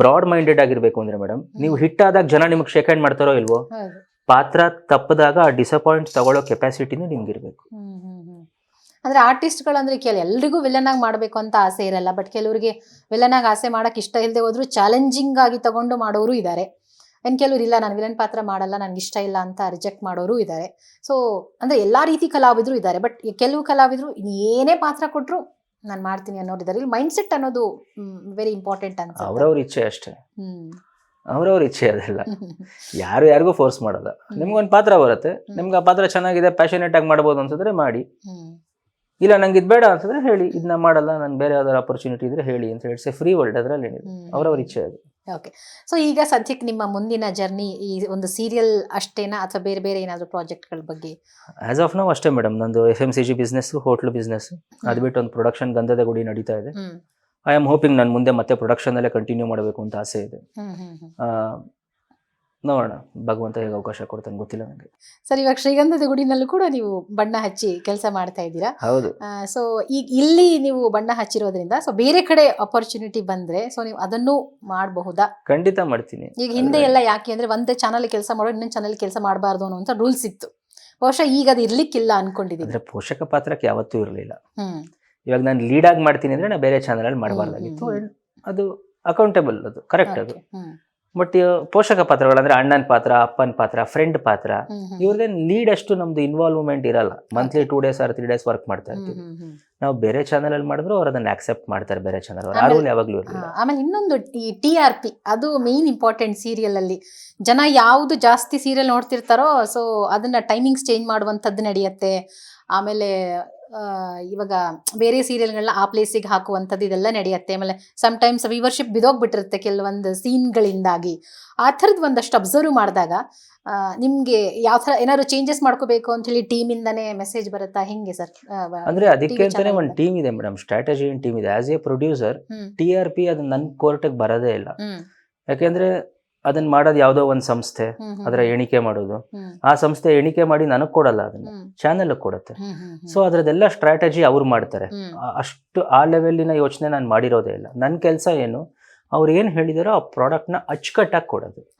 ಬ್ರಾಡ್ ಮೈಂಡೆಡ್ ಆಗಿರಬೇಕು ಅಂದ್ರೆ ಮೇಡಮ್ ನೀವು ಹಿಟ್ ಆದಾಗ ಜನ ನಿಮಗೆ ಶೇಕ್ ಹ್ಯಾಂಡ್ ಮಾಡ್ತಾರೋ ಇಲ್ವೋ? ಪಾತ್ರ ತಪ್ಪದಾಗ ಆ ಡಿಸಪಾಯಿಂಟ್ ತಗೊಳ್ಳೋ ಕೆಪಾಸಿಟಿನೂ ನಿಮ್ಗೆ ಅಂದ್ರೆ ಆರ್ಟಿಸ್ಟ್ಗಳು ಅಂದ್ರೆ ಕೆಲ ಎಲ್ರಿಗೂ ವಿಲನ್ ಆಗಿ ಮಾಡ್ಬೇಕು ಅಂತ ಆಸೆ ಇರಲ್ಲ ಬಟ್ ಕೆಲವರಿಗೆ ವಿಲನ್ ಆಗಿ ಆಸೆ ಮಾಡೋಕ್ಕೆ ಇಷ್ಟ ಇಲ್ಲದೆ ಹೋದರೂ ಚಾಲೆಂಜಿಂಗ್ ಆಗಿ ತಗೊಂಡು ಮಾಡೋರು ಇದ್ದಾರೆ ಇನ್ ಕೆಲವರು ಇಲ್ಲ ನಾನು ವಿಲನ್ ಪಾತ್ರ ಮಾಡಲ್ಲ ನನಗೆ ಇಷ್ಟ ಇಲ್ಲ ಅಂತ ರಿಜೆಕ್ಟ್ ಮಾಡೋರು ಇದ್ದಾರೆ ಸೊ ಅಂದರೆ ಎಲ್ಲ ರೀತಿ ಕಲಾವಿದರು ಇದ್ದಾರೆ ಬಟ್ ಕೆಲವು ಕಲಾವಿದ್ರು ಇನ್ನು ಏನೇ ಪಾತ್ರ ಕೊಟ್ಟರು ನಾನು ಮಾಡ್ತೀನಿ ಅನ್ನೋರು ಇದ್ದಾರೆ ಇಲ್ಲಿ ಮೈಂಡ್ ಸೆಟ್ ಅನ್ನೋದು ವೆರಿ ಇಂಪಾರ್ಟೆಂಟ್ ಅಂತ ಅವ್ರವ್ರ ಇಚ್ಛೆ ಅಷ್ಟೇ. ಅವರವ್ರ ಇಚ್ಛೆ ಅದೆಲ್ಲ. ಯಾರು ಯಾರಿಗೂ ಫೋರ್ಸ್ ಮಾಡಲ್ಲ. ನಿಮ್ಗೊಂದು ಪಾತ್ರ ಬರುತ್ತೆ ನಿಮ್ಗೆ ಆ ಪಾತ್ರ ಚೆನ್ನಾಗಿದೆ ಪ್ಯಾಷನೇಟ್ ಆಗಿ ಮಾಡ್ಬೋದು ಅನ್ಸಿದ್ರೆ ಮಾಡಿ. ಇಲ್ಲ ನಂಗೆ ಇದು ಬೇಡ ಅಂತಂದ್ರೆ ಹೇಳಿ. ಇದನ್ನ ಮಾಡಲ್ಲ ನನ್ಗೆ ಬೇರೆ ಯಾವ್ದಾದ್ರು ಆಪರ್ಚುನಿಟಿ ಇದ್ರೆ ಹೇಳಿ ಅಂತ ಹೇಳಿ. ಫ್ರೀ ವರ್ಲ್ಡ್ ಅದ್ರಲ್ಲಿ ಏನಿದೆ? ಅವರವ್ರ ಇಚ್ಛೆ ಅದು. ಓಕೆ ಸೊ ಈಗ ಸದ್ಯಕ್ಕೆ ನಿಮ್ಮ ಮುಂದಿನ ಜರ್ನಿ ಈ ಒಂದು ಸೀರಿಯಲ್ ಅಷ್ಟೇನಾ ಅಥವಾ ಬೇರೆ ಬೇರೆ ಏನಾದರೂ ಪ್ರಾಜೆಕ್ಟ್ಗಳ ಬಗ್ಗೆ? ಆಸ್ ಆಫ್ ನೌ ಅಷ್ಟೇ ಮೇಡಮ್ ನಂದು F M C G business hotel business ಅದು ಬಿಟ್ಟು ಒಂದು ಪ್ರೊಡಕ್ಷನ್ ಗಂಧದ ಗುಡಿ ನಡೀತಾ ಇದೆ. ಐ ಆಮ್ ಹೋಪಿಂಗ್ ನಾನು ಮುಂದೆ ಮತ್ತೆ ಪ್ರೊಡಕ್ಷನ್ ಅಲ್ಲೇ ಕಂಟಿನ್ಯೂ ಮಾಡಬೇಕು ಅಂತ ಆಸೆ ಇದೆ. ನೋಡೋಣ. ಭಗವಂತ ಹೇಗೆ ಅವಕಾಶ ಕೊಡ್ತಾನೆ ಗೊತ್ತಿಲ್ಲ ನನಗೆ ಸರ್ ಇವಾಗ ಶ್ರೀಗಂಧದ ಗುಡಿನಲ್ಲೂ ಕೂಡ ನೀವು ಬಣ್ಣ ಹಚ್ಚಿ ಕೆಲಸ ಮಾಡ್ತಾ ಇದ್ದೀರಾ? ಹೌದು. ಸೊ ಈಗ ಇಲ್ಲಿ ನೀವು ಬಣ್ಣ ಹಚ್ಚಿರೋದ್ರಿಂದ ಸೊ ಬೇರೆ ಕಡೆ ಅಪರ್ಚುನಿಟಿ ಬಂದ್ರೆ ಸೊ ನೀವು ಅದನ್ನು ಮಾಡಬಹುದಾ? ಖಂಡಿತ ಮಾಡ್ತೀನಿ. ಈಗ ಹಿಂದೆ ಎಲ್ಲ ಯಾಕೆ ಅಂದ್ರೆ ಒಂದೇ ಚಾನಲ್ ಕೆಲಸ ಮಾಡೋ ಇನ್ನೊಂದು ಚಾನಲ್ ಕೆಲಸ ಮಾಡಬಾರ್ದು ಅನ್ನುವಂಥ ರೂಲ್ಸ್ ಇತ್ತು. ಬಹುಶಃ ಈಗ ಅದು ಇರ್ಲಿಕ್ಕಿಲ್ಲ ಅನ್ಕೊಂಡಿದ್ದೀನಿ ಅಂದ್ರೆ ಪೋಷಕ ಪಾತ್ರಕ್ಕೆ ಯಾವತ್ತೂ ಇರಲಿಲ್ಲ. ಹ್ಮ್. ಇವಾಗ ನಾನು ಲೀಡ್ ಆಗಿ ಮಾಡ್ತೀನಿ ಅಂದ್ರೆ ನಾನು ಬೇರೆ ಚಾನಲ್ ಅಲ್ಲಿ ಮಾಡಬಾರ್ದಾಗಿತ್ತು. ಅದು ಅಕೌಂಟೇಬಲ್ ಅದು ಕರೆಕ್ಟ್ ಅದು. ಬಟ್ ಪೋಷಕ ಪಾತ್ರಗಳಂದ್ರೆ ಅಣ್ಣನ ಪಾತ್ರ ಅಪ್ಪನ ಪಾತ್ರ ಫ್ರೆಂಡ್ ಪಾತ್ರ. ಇವ್ರದೇನ್ ಲೀಡ್ ಅಷ್ಟು ನಮ್ದು ಇನ್ವಾಲ್ವ್ಮೆಂಟ್ ಇರಲ್ಲ. Monthly two days or three days work ಮಾಡ್ತಾ ಇರ್ತೀವಿ. ನಾವು ಬೇರೆ ಚಾನಲ್ ಅಲ್ಲಿ ಮಾಡಿದ್ರು ಅವ್ರು ಅದನ್ನ ಅಕ್ಸೆಪ್ಟ್ ಮಾಡ್ತಾರೆ ಬೇರೆ ಚಾನಲ್ ಅವ್ರು. ಯಾವಾಗ್ಲೂ ಆಮೇಲೆ ಇನ್ನೊಂದು ಟಿ ಆರ್ ಪಿ ಅದು ಮೇನ್ ಇಂಪಾರ್ಟೆಂಟ್ ಸೀರಿಯಲ್ ಅಲ್ಲಿ. ಜನ ಯಾವ್ದು ಜಾಸ್ತಿ ಸೀರಿಯಲ್ ನೋಡ್ತಿರ್ತಾರೋ ಸೊ ಅದನ್ನ ಟೈಮಿಂಗ್ಸ್ ಚೇಂಜ್ ಮಾಡುವಂತದ್ದು ನಡೆಯುತ್ತೆ. ಆಮೇಲೆ ಇವಾಗ ಬೇರೆ ಸೀರಿಯಲ್ಗಳನ್ನ ಆ ಪ್ಲೇಸಿಗೆ ಹಾಕುವಂಥದ್ದು ಇದೆಲ್ಲ ನಡೆಯುತ್ತೆ. ಆಮೇಲೆ ಟೈಮ್ಸ್ ವಿವರ್ಶಿಪ್ ಬಿದೋಗ್ಬಿಟ್ಟಿರುತ್ತೆ ಕೆಲವೊಂದು ಸೀನ್ಗಳಿಂದಾಗಿ ಆ ಥರದ್ದು ಒಂದಷ್ಟು ಅಬ್ಸರ್ವ್ ಮಾಡಿದಾಗ ನಿಮಗೆ ಯಾವ ಥರ ಏನಾದ್ರು ಚೇಂಜಸ್ ಮಾಡ್ಕೋಬೇಕು ಅಂತ ಹೇಳಿ ಟೀಮಿಂದಾನೇ ಮೆಸೇಜ್ ಬರುತ್ತಾ? ಹೆಂಗೆ ಸರ್? ಅಂದ್ರೆ ಅದಕ್ಕೆ ಅಂತಾನೆ ಒಂದು ಟೀಮ್ ಇದೆ ಮೇಡಮ್ ಸ್ಟ್ರಾಟಜಿ ಟೀಮ್ ಇದೆ. As a producer T R P ಅದು ನನ್ನ ಕೋರ್ಟಿಗೆ ಬರೋದೇ ಇಲ್ಲ. ಯಾಕೆಂದ್ರೆ ಅದನ್ನ ಮಾಡೋದು ಯಾವುದೋ ಒಂದು ಸಂಸ್ಥೆ ಅದರ ಎಣಿಕೆ ಮಾಡೋದು. ಆ ಸಂಸ್ಥೆ ಎಣಿಕೆ ಮಾಡಿ ನನಗೆ ಕೊಡಲ್ಲ ಅದನ್ನ. ಚಾನೆಲ್ ಕೊಡುತ್ತೆ. ಸೊ ಅದರದೆಲ್ಲ ಸ್ಟ್ರಾಟಜಿ ಅವ್ರು ಮಾಡ್ತಾರೆ. ಅಷ್ಟು ಆ ಲೆವೆಲ್ಲಿನ ಯೋಚನೆ ನಾನು ಮಾಡಿರೋದೇ ಇಲ್ಲ. ನನ್ನ ಕೆಲಸ ಏನು? ಅವ್ರು ಏನು ಹೇಳಿದಾರೋ ಆ ಪ್ರಾಡಕ್ಟ್ನ ಅಚ್ಚುಕಟ್ಟಾಗಿ ಕೊಡೋದು.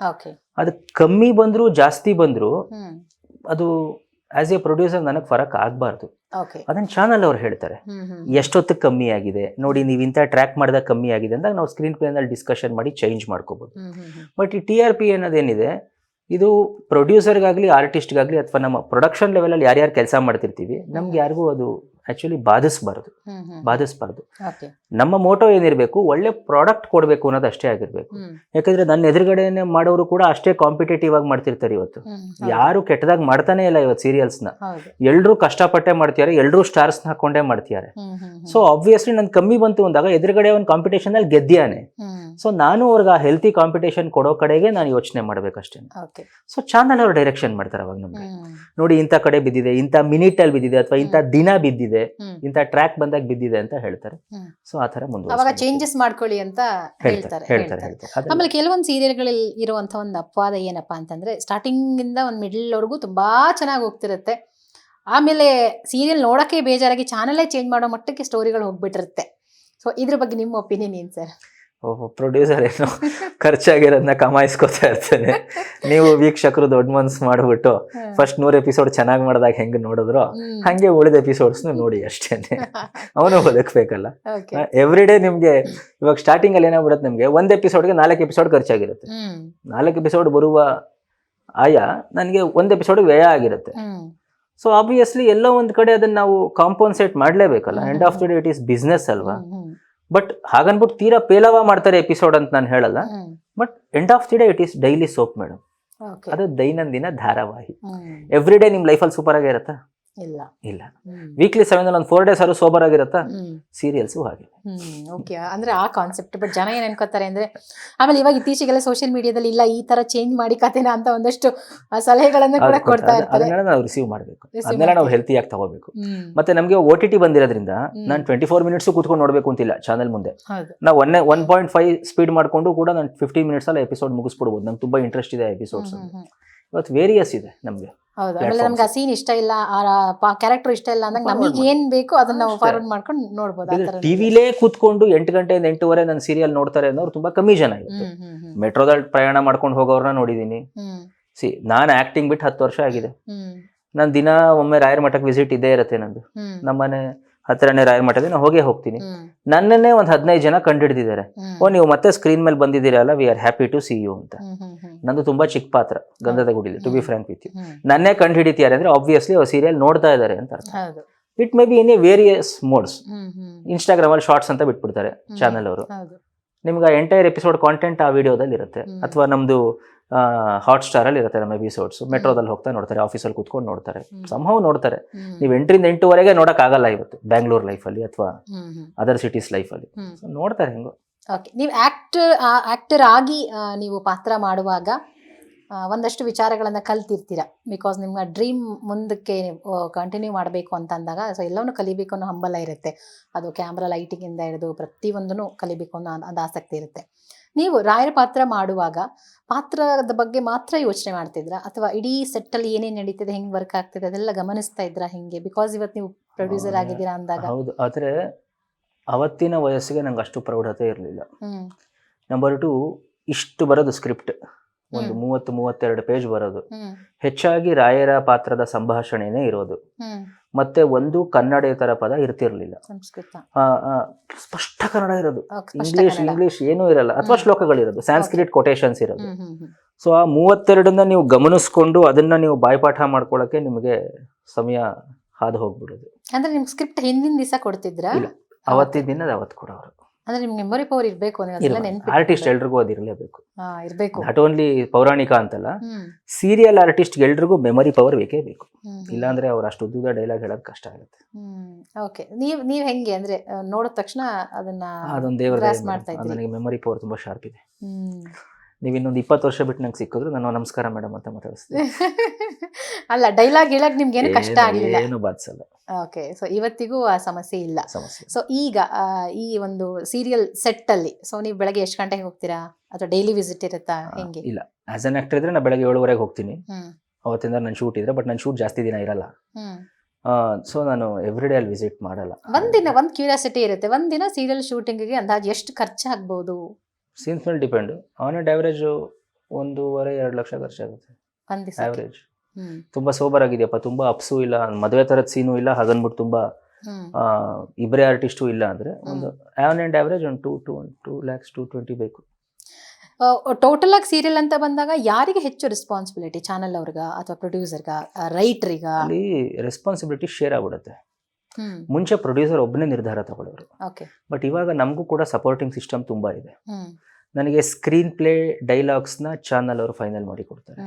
ಅದು ಕಮ್ಮಿ ಬಂದರೂ ಜಾಸ್ತಿ ಬಂದರೂ ಅದು ಆಸ್ ಎ ಪ್ರೊಡ್ಯೂಸರ್ ನನಗೆ ಫರಕ್ ಆಗಬಾರ್ದು. ಅದನ್ನ ಚಾನಲ್ ಅವ್ರು ಹೇಳ್ತಾರೆ. ಎಷ್ಟೊತ್ತಿಗೆ ಕಮ್ಮಿ ಆಗಿದೆ? ನೋಡಿ ನೀವು ಇಂಥ ಟ್ರ್ಯಾಕ್ ಮಾಡಿದಾಗ ಕಮ್ಮಿ ಆಗಿದೆ ಅಂದಾಗ ನಾವು ಸ್ಕ್ರೀನ್ ಪ್ಲೇನಲ್ಲಿ ಡಿಸ್ಕಷನ್ ಮಾಡಿ ಚೇಂಜ್ ಮಾಡ್ಕೋಬಹುದು ಬಟ್ ಈ ಟಿ ಆರ್ ಪಿ ಅನ್ನೋದೇನಿದೆ? ಇದು ಪ್ರೊಡ್ಯೂಸರ್ಗಾಗಲಿ ಆರ್ಟಿಸ್ಟ್ಗಾಗಲಿ ಅಥವಾ ನಮ್ಮ ಪ್ರೊಡಕ್ಷನ್ ಲೆವೆಲಲ್ಲಿ ಯಾರ್ಯಾರು ಕೆಲಸ ಮಾಡ್ತಿರ್ತೀವಿ ನಮ್ಗೆ ಯಾರಿಗೂ ಅದು ಆ್ಯಕ್ಚುಲಿ ಬಾಧಿಸಬಾರದು. ಬಾಧಿಸಬಾರದು. ನಮ್ಮ ಮೋಟೋ ಏನಿರಬೇಕು ಒಳ್ಳೆ ಪ್ರಾಡಕ್ಟ್ ಕೊಡಬೇಕು ಅನ್ನೋದು ಅಷ್ಟೇ ಆಗಿರಬೇಕು. ಯಾಕಂದ್ರೆ ನನ್ನ ಎದುರುಗಡೆನೆ ಮಾಡೋರು ಕೂಡ ಅಷ್ಟೇ ಕಾಂಪಿಟೇಟಿವ್ ಆಗಿ ಮಾಡ್ತಿರ್ತಾರೆ ಇವತ್ತು. ಯಾರು ಕೆಟ್ಟದಾಗಿ ಮಾಡ್ತಾನೆ ಇಲ್ಲ ಇವತ್ತು ಸೀರಿಯಲ್ಸ್ನ. ಎಲ್ರು ಕಷ್ಟಪಟ್ಟೆ ಮಾಡ್ತಿದ್ದಾರೆ ಎಲ್ರೂ ಸ್ಟಾರ್ಸ್ ಹಾಕೊಂಡೇ ಮಾಡ್ತಿದ್ದಾರೆ. ಸೊ ಆಬ್ವಿಯಸ್ಲಿ ನನ್ ಕಮ್ಮಿ ಬಂತು ಅಂದಾಗ ಎದುರುಗಡೆ ಒಂದು ಕಾಂಪಿಟೇಷನ್ ಅಲ್ಲಿ ಗೆದ್ದಿಯಾನೆ. ಸೊ ನಾನು ಅವ್ರಿಗೆ ಆ ಹೆಲ್ತಿ ಕಾಂಪಿಟೇಷನ್ ಕೊಡೋ ಕಡೆಗೆ ನಾನು ಯೋಚನೆ ಮಾಡ್ಬೇಕಷ್ಟೇ ಸೊ ಚಾನಲ್ ಅವ್ರು ಡೈರೆಕ್ಷನ್ ಮಾಡ್ತಾರೆ ಅವಾಗ ನಮ್ಗೆ. ನೋಡಿ ಇಂಥ ಕಡೆ ಬಿದ್ದಿದೆ ಇಂಥ ಮಿನಿಟ್ ಅಲ್ಲಿ ಬಿದ್ದಿದೆ ಅಥವಾ ಇಂಥ ದಿನ ಬಿದ್ದಿದೆ. ಹ್ಮ್. ಇಂಥ ಟ್ರ್ಯಾಕ್ ಬಂದಾಗ ಬಿದ್ದಿದೆ ಅಂತ ಹೇಳ್ತಾರೆ. ಸೊ ಆ ತರ ಅವಾಗ ಚೇಂಜಸ್ ಮಾಡ್ಕೊಳ್ಳಿ ಅಂತ ಹೇಳ್ತಾರೆ ಹೇಳ್ತಾರೆ ಆಮೇಲೆ ಕೆಲವೊಂದು ಸೀರಿಯಲ್ಗಳಲ್ಲಿ ಇರುವಂತ ಒಂದು ಅಪವಾದ ಏನಪ್ಪಾ ಅಂತಂದ್ರೆ ಸ್ಟಾರ್ಟಿಂಗ್ ಇಂದ ಒಂದು ಮಿಡ್ಲ್ ವರೆಗೂ ತುಂಬಾ ಚೆನ್ನಾಗಿ ಹೋಗ್ತಿರುತ್ತೆ. ಆಮೇಲೆ ಸೀರಿಯಲ್ ನೋಡಕ್ಕೆ ಬೇಜಾರಾಗಿ ಚಾನಲೇ ಚೇಂಜ್ ಮಾಡೋ ಮಟ್ಟಕ್ಕೆ ಸ್ಟೋರಿಗಳು ಹೋಗ್ಬಿಟ್ಟಿರುತ್ತೆ. ಸೊ ಇದ್ರ ಬಗ್ಗೆ ನಿಮ್ಮ ಒಪಿನಿಯನ್ ಏನ್ ಸರ್ ಓಹೋ ಪ್ರೊಡ್ಯೂಸರ್ ಏನೋ? ಖರ್ಚಾಗಿರೋದನ್ನ ಕಮಾಯಿಸ್ಕೊತಾ ಇರ್ತೇನೆ. ನೀವು ವೀಕ್ಷಕರು ದೊಡ್ಡ ಮನ್ಸು ಮಾಡ್ಬಿಟ್ಟು ಫಸ್ಟ್ ನೂರ್ ಎಪಿಸೋಡ್ ಚೆನ್ನಾಗಿ ಮಾಡಿದಾಗ ಹೆಂಗ್ ನೋಡಿದ್ರು ಹಂಗೆ ಉಳಿದ ಎಪಿಸೋಡ್ಸ್ ನೋಡಿ ಅಷ್ಟೇನೆ. ಅವನು ಬದುಕ್ಬೇಕಲ್ಲ. ಎವ್ರಿ ಡೇ ನಿಮ್ಗೆ ಇವಾಗ ಸ್ಟಾರ್ಟಿಂಗ್ ಅಲ್ಲಿ ಏನಾಗ್ಬಿಡುತ್ತೆ ನಿಮ್ಗೆ? ಒಂದ್ ಎಪಿಸೋಡ್ಗೆ ನಾಲ್ಕು ಎಪಿಸೋಡ್ ಖರ್ಚಾಗಿರುತ್ತೆ. ನಾಲ್ಕು ಎಪಿಸೋಡ್ ಬರುವ ಆಯಾ ನನಗೆ ಒಂದ್ ಎಪಿಸೋಡ್ ವ್ಯಯ ಆಗಿರುತ್ತೆ. ಸೊ ಆಬ್ವಿಯಸ್ಲಿ ಎಲ್ಲೋ ಒಂದ್ ಕಡೆ ಅದನ್ನ ನಾವು compensate ಮಾಡ್ಲೇಬೇಕಲ್ಲ. End of the day it is business ಅಲ್ವಾ? ಬಟ್ ಹಾಗನ್ಬಿಟ್ಟು ತೀರಾ ಪೇಲವ ಮಾಡ್ತಾರೆ ಎಪಿಸೋಡ್ ಅಂತ ನಾನು ಹೇಳಲ್ಲ. But end of the day it is daily soap madam ಅದು ದೈನಂದಿನ ಧಾರಾವಾಹಿ. ಎವ್ರಿ ಡೇ ನಿಮ್ ಲೈಫಲ್ಲಿ ಸೂಪರ್ ಆಗಿರತ್ತಾ ಇಲ್ಲ. ಇಲ್ಲ. ವೀಕ್ಲಿ ಸೆವೆನ್ ಒಂದು ಫೋರ್ ಡೇಸ್ ಆದ್ರೂ ಸೋಬರ್ ಆಗಿರತ್ತಾ? ಸೀರಿಯಲ್ಸ್ ಹಾಗೆ. ಓಕೆ ಅಂದ್ರೆ ಆ ಕಾನ್ಸೆಪ್ಟ್ ಬಟ್ ಜನ ಏನ್ ಅನ್ಕೋತಾರೆ ಅಂದ್ರೆ ಆಮೇಲೆ ಇವಾಗ ಇತ್ತೀಚೆಗೆಲ್ಲ ಸೋಷಿಯಲ್ ಮೀಡಿಯಾದಲ್ಲಿ ಇಲ್ಲ ಈ ತರ ಚೇಂಜ್ ಮಾಡಿ ಕತೆನ ಅಂತ ಒಂದಷ್ಟು ಸಲಹೆಗಳನ್ನ ಕೂಡ ಕೊಡ್ತಾ ಇರ್ತಾರೆ ಅದನ್ನೆಲ್ಲ ನಾವು ರಿಸೀವ್ ಮಾಡಬೇಕು. ಅದನ್ನೆಲ್ಲ ನಾವು ಹೆಲ್ತಿ ಆಗಿ ತಗೋಬೇಕು. ಮತ್ತೆ ನಮಗೆ ಓ ಟಿ ಟಿ ಬಂದಿರೋದ್ರಿಂದ. ನಾನು ಟ್ವೆಂಟಿ ಫೋರ್ ಮಿನಿಟ್ಸ್ ಕೂತ್ಕೊಂಡು ನೋಡಬೇಕು ಅಂತಿಲ್ಲ ಚಾನಲ್ ಮುಂದೆ. ನಾವು one one point five speed ಮಾಡ್ಕೊಂಡು ಕೂಡ ನಾನು ಫಿಫ್ಟೀನ್ ಮಿನಿಟ್ಸ್ ಅಲ್ಲಿ ಎಪಿಸೋಡ್ ಮುಗಿಸ್ಬಿಡ್ಬೋದು. ನಂಗೆ ತುಂಬಾ ಇಂಟ್ರೆಸ್ಟ್ ಇದೆ ಎಪಿಸೋಡ್ಸ್. ಇವತ್ತು ವೇರಿಯಸ್ ಇದೆ ನಮಗೆ. ಹೌದು ಆಮೇಲೆ Platforms. ನಮ್ಗೆ ಆ ಸೀನ್ ಇಷ್ಟ ಇಲ್ಲ ಆ ಕ್ಯಾರೆಕ್ಟರ್ ಇಷ್ಟ ಇಲ್ಲ ಅಂದಾಗ ನಮಗೆ ಏನ್ ಬೇಕು ಅದನ್ನ ನಾವು. ಫಾರ್ವರ್ಡ್ ಮಾಡ್ಕೊಂಡು ನೋಡ್ಬೋದು ಟಿವಿಲೇ ಕೂತ್ಕೊಂಡು ಎಂಟು ಗಂಟೆಯಿಂದ ಎಂಟೂವರೆ ನನ್ನ ಸೀರಿಯಲ್ ನೋಡ್ತಾರೆ ಅನ್ನೋರು ತುಂಬಾ ಕಮ್ಮಿ ಜನ ಹ್ಮ್ ಮೆಟ್ರೋದಲ್ಲಿ ಪ್ರಯಾಣ ಮಾಡ್ಕೊಂಡು ಹೋಗೋರ್ನ ನೋಡಿದೀನಿ. ಸಿ ನಾನು ಆಕ್ಟಿಂಗ್ ಬಿಟ್ಟು ಹತ್ತು ವರ್ಷ ಆಗಿದೆ. ನಾನು ದಿನ ಒಮ್ಮೆ ರಾಯರ ಮಠಕ್ಕೆ ವಿಸಿಟ್ ಇದ್ದೇ ಇರುತ್ತೆ ನಂದು. ನಮ್ಮನೆ ಹತ್ರನೇ ರಾಯರ್ ಮಠದಲ್ಲಿ ನಾನು ಹೋಗೇ ಹೋಗ್ತೀನಿ. ನನ್ನನ್ನೇ ಒಂದು ಹದಿನೈದು ಜನ ಕಂಡು ಹಿಡಿದಿದ್ದಾರೆ ಓ ನೀವು ಮತ್ತೆ ಸ್ಕ್ರೀನ್ ಮೇಲೆ ಬಂದಿದ್ದೀರಲ್ಲ we are happy to see you ಅಂತ. ನಂದು ತುಂಬಾ ಚಿಕ್ಕ ಪಾತ್ರ ಗಂಧದ ಗುಡಿಲಿ to be frank with you ನನ್ನೇ ಕಂಡು ಹಿಡಿತಿದ್ದಾರೆ ಅಂದ್ರೆ ಆಬ್ವಿಯಸ್ಲಿ ಅವ್ರು ಸೀರಿಯಲ್ ನೋಡ್ತಾ ಇದ್ದಾರೆ ಅಂತ ಅರ್ಥ. It may be in a various modes Instagram ಅಲ್ಲಿ ಶಾರ್ಟ್ಸ್ ಅಂತ ಬಿಟ್ಬಿಡ್ತಾರೆ. ಚಾನಲ್ ಅವರು. ನಿಮ್ಗೆ ಎಂಟೈರ್ ಎಪಿಸೋಡ್ ಕಾಂಟೆಂಟ್ ಆ ವಿಡಿಯೋದಲ್ಲಿ ಇರುತ್ತೆ. ಅಥವಾ ನಮ್ದು ಹಾಟ್ ಸ್ಟಾರ್ ಅಲ್ಲಿ ಇರುತ್ತೆ ನಮ್ಮ ಎಪಿಸೋಡ್ಸ್ ಮೆಟ್ರೋದಲ್ಲಿ ಹೋಗ್ತಾ ನೋಡ್ತಾರೆ ಆಫೀಸಲ್ಲಿ ಕೂತ್ಕೊಂಡು ನೋಡ್ತಾರೆ. ಸಂಭವ ನೋಡ್ತಾರೆ. ನೀವು ಎಂಟರಿಂದ ಎಂಟುವರೆಗೆ ನೋಡೋಕ್ಕಾಗಲ್ಲ ಆಗಲ್ಲ ಇವತ್ತು ಬ್ಯಾಂಗ್ಳೂರ್ ಲೈಫಲ್ಲಿ ಅಥವಾ ಅದರ್ ಸಿಟೀಸ್ ಲೈಫಲ್ಲಿ ಅಲ್ಲಿ. ನೋಡ್ತಾರೆ ಹೆಂಗೋ. ಓಕೆ ನೀವು ಆಕ್ಟರ್ ಆಕ್ಟರ್ ಆಗಿ ನೀವು ಪಾತ್ರ ಮಾಡುವಾಗ ಒಂದಷ್ಟು ವಿಚಾರಗಳನ್ನು ಕಲ್ತಿರ್ತೀರ. ಬಿಕಾಸ್ ನಿಮ್ಮ ಡ್ರೀಮ್ ಮುಂದಕ್ಕೆ ಕಂಟಿನ್ಯೂ ಮಾಡಬೇಕು ಅಂತ ಅಂದಾಗ ಸೊ ಎಲ್ಲವನ್ನೂ ಕಲಿಬೇಕು ಅನ್ನೋ ಹಂಬಲ ಇರುತ್ತೆ. ಅದು ಕ್ಯಾಮ್ರಾ ಲೈಟಿಂಗಿಂದ ಹಿಡಿದು ಪ್ರತಿಯೊಂದನ್ನು ಕಲಿಬೇಕು ಅನ್ನೋ ಅದ್- ಆಸಕ್ತಿ ಇರುತ್ತೆ. ನೀವು ರಾಯರ ಪಾತ್ರ ಮಾಡುವಾಗ ಪಾತ್ರದ ಬಗ್ಗೆ ಮಾತ್ರ ಯೋಚನೆ ಮಾಡ್ತಿದ್ರ? ಅಥವಾ ಇಡೀ ಸೆಟ್ಟಲ್ಲಿ ಏನೇನು ನಡೀತಿದೆ ಹೆಂಗೆ ವರ್ಕ್ ಆಗ್ತಿದೆ ಅದೆಲ್ಲ ಗಮನಿಸ್ತಾ ಇದ್ರ ಹೆಂಗೆ? ಬಿಕಾಸ್ ಇವತ್ತು ನೀವು ಪ್ರೊಡ್ಯೂಸರ್. ಆಗಿದ್ದೀರಾ ಅಂದಾಗ. ಹೌದು. ಆದರೆ ಅವತ್ತಿನ ವಯಸ್ಸಿಗೆ ನಂಗೆ ಅಷ್ಟು ಪ್ರೌಢತೆ ಇರಲಿಲ್ಲ. ಹ್ಮ್. ನಂಬರ್ ಟು ಇಷ್ಟು ಬರೋದು ಸ್ಕ್ರಿಪ್ಟ್ ಒಂದು. ಮೂವತ್ತು ಮೂವತ್ತೆರಡು ಪೇಜ್ ಬರೋದು. ಹೆಚ್ಚಾಗಿ ರಾಯರ ಪಾತ್ರದ ಸಂಭಾಷಣೆನೇ ಇರೋದು. ಮತ್ತೆ ಒಂದು ಕನ್ನಡೇತರ ಪದ ಇರ್ತಿರ್ಲಿಲ್ಲ. ಸಂಸ್ಕೃತ. ಆ, ಆ, ಸ್ಪಷ್ಟ ಕನ್ನಡ ಇರೋದು. ಇಂಗ್ಲಿಷ್ ಇಂಗ್ಲಿಷ್ ಏನೂ ಇರಲ್ಲ. ಅಥವಾ. ಶ್ಲೋಕಗಳಿರೋದು ಸ್ಯಾನ್ಸ್ಕ್ರಿಟ್ ಕೊಟೇಶನ್ಸ್ ಇರೋದು. ಸೊ ಆ ಮೂವತ್ತೆರಡನ್ನ ನೀವು ಗಮನಿಸ್ಕೊಂಡು ಅದನ್ನ ನೀವು ಬಾಯ್ಪಾಠ ಮಾಡ್ಕೊಳಕ್ಕೆ ನಿಮಗೆ ಸಮಯ ಹಾದು ಹೋಗ್ಬಿಡೋದು. ಅಂದ್ರೆ ನಿಮ್ ಸ್ಕ್ರಿಪ್ಟ್ ಹಿಂದಿನ ದಿವಸ ಕೊಡ್ತಿದ್ರ. ಅವತ್ತಿನ ದಿನದ ಅವತ್ತು ಕೊಡೋರು. ಅಂದ್ರೆ ನಿಮ್ಗೆ ಮೆಮೊರಿ ಪವರ್ ಇರಬೇಕು. ಆರ್ಟಿಸ್ಟ್ ಎಲ್ರಿಗೂ ಅದು ಇರಲೇಬೇಕು. ಇರಬೇಕು. ನಾಟ್ ಓನ್ಲಿ ಪೌರಾಣಿಕ ಅಂತಲ್ಲ ಸೀರಿಯಲ್ ಆರ್ಟಿಸ್ಟ್ ಎಲ್ರಿಗೂ ಮೆಮೊರಿ ಪವರ್ ಬೇಕೇ ಬೇಕು. ಇಲ್ಲಾಂದ್ರೆ ಅವ್ರು ಅಷ್ಟು ಉದ್ದುದ ಡೈಲಾಗ್ ಹೇಳೋದು ಕಷ್ಟ ಆಗುತ್ತೆ. ಓಕೆ ನೀವ್ ನೀವ್ ಹೆಂಗೆ ಅಂದ್ರೆ ನೋಡಿದ ತಕ್ಷಣ ಅದನ್ನ ಅದೊಂದು ದೇವರ ಮಾಡ್ತಾ ನನಗೆ ಮೆಮೊರಿ ಪವರ್ ತುಂಬಾ ಶಾರ್ಪ್ ಇದೆ. ನೀವು ಇನ್ನೊಂದು ಇಪ್ಪತ್ತು ವರ್ಷ ಬಿಟ್ಟು ನಂಗೆ ಸಿಕ್ಕಿದ್ರು ನಾನು ನಮಸ್ಕಾರ ಮೇಡಮ್ ಅಂತ ಮಾತಾಡಿಸ್ತೀನಿ. ಅಲ್ಲ ಡೈಲಾಗ್ ಹೇಳಕ್ ಏನು ಕಷ್ಟ ಆಗ್ಲಿಲ್ಲ. ಏನು ಬಾಧಿಸಲ್ಲ. ಓಕೆ ಸೊ ಇವತ್ತಿಗೂ ಆ ಸಮಸ್ಯೆ ಇಲ್ಲ. ಸಮಸ್ಯೆ ಸೊ ಈಗ ಈ ಒಂದು ಸೀರಿಯಲ್ ಸೆಟ್ ಅಲ್ಲಿ ಸೊ ನೀವು ಬೆಳಗ್ಗೆ ಎಷ್ಟು ಗಂಟೆಗೆ ಹೋಗ್ತೀರಾ? ಅಥವಾ ಡೈಲಿ ವಿಸಿಟ್ ಇರುತ್ತಾ? ಹೆಂಗೆ? ಇಲ್ಲ. ಆಸ್ ಅನ್ ಆಕ್ಟರ್ ಇದ್ರೆ ನಾನು ಬೆಳಗ್ಗೆ ಏಳುವರೆಗೆ ಹೋಗ್ತೀನಿ. ಅವತ್ತಿಂದ ನನ್ನ ಶೂಟ್ ಇದ್ರೆ ಬಟ್ ನನ್ನ ಶೂಟ್ ಜಾಸ್ತಿ ದಿನ ಇರಲ್ಲ. ಸೊ ನಾನು ಎವ್ರಿ ಡೇ ಅಲ್ಲಿ ವಿಸಿಟ್ ಮಾಡಲ್ಲ. ಒಂದಿನ ಒಂದು ಕ್ಯೂರಿಯಾಸಿಟಿ ಇರುತ್ತೆ. ಒಂದಿನ ಸೀರಿಯಲ್ ಶೂಟಿಂಗ್ಗೆ ಅಂದಾಜು ಎಷ್ಟು ಖರ್ಚಾಗ್ಬೋದು? ಸೀನ್ಸ್ ಮೇಲೆ ಡಿಪೆಂಡ್ ಆನ್ ಅಂಡ್ ಆವ್ರೇಜ್ ಒಂದೂವರೆ ಎರಡು ಲಕ್ಷ ಖರ್ಚಾಗುತ್ತೆ ಆವ್ರೇಜ್ ತುಂಬಾ ಸೋಬರ್ ಆಗಿದೆಯಪ್ಪ ತುಂಬಾ ಅಪ್ಸು ಇಲ್ಲ. ಮದುವೆ ತರದ ಸೀನು ಇಲ್ಲ ಹಾಗನ್ಬಿಟ್ಟು ತುಂಬಾ ಇಬ್ಬರೇ ಆರ್ಟಿಸ್ಟು ಇಲ್ಲ ಅಂದ್ರೆ ಒಂದು ಆನ್ ಅಂಡ್ ಆವ್ರೇಜ್ ಒಂದು two to two lakhs two twenty ಬೇಕು. ಟೋಟಲ್ ಆಗಿ ಸೀರಿಯಲ್ ಅಂತ ಬಂದಾಗ ಯಾರಿಗೆ ಹೆಚ್ಚು ರೆಸ್ಪಾನ್ಸಿಬಿಲಿಟಿ ಚಾನಲ್ ಅವ್ರಿಗ ಅಥವಾ ಪ್ರೊಡ್ಯೂಸರ್ಗ ರೈಟ್ರಿಗ ಅಲ್ಲಿ ರೆಸ್ಪಾನ್ಸಿಬಿಲಿಟಿ ಶೇರ್ ಆಗ್ಬಿಡುತ್ತೆ. ಮುಂಚೆ ಪ್ರೊಡ್ಯೂಸರ್ ಒಬ್ಬನೇ ನಿರ್ಧಾರ ತಗೊಳ್ಳೋರು. ಓಕೆ ಬಟ್ ಇವಾಗ ನಮಗೂ ಕೂಡ ಸಪೋರ್ಟಿಂಗ್ ಸಿಸ್ಟಮ್ ತುಂಬಾ ಇದೆ. ನನಗೆ ಸ್ಕ್ರೀನ್ ಪ್ಲೇ ಡೈಲಾಗ್ಸ್ನ ಚಾನಲ್ ಅವರು ಫೈನಲ್ ಮಾಡಿ ಕೊಡ್ತಾರೆ.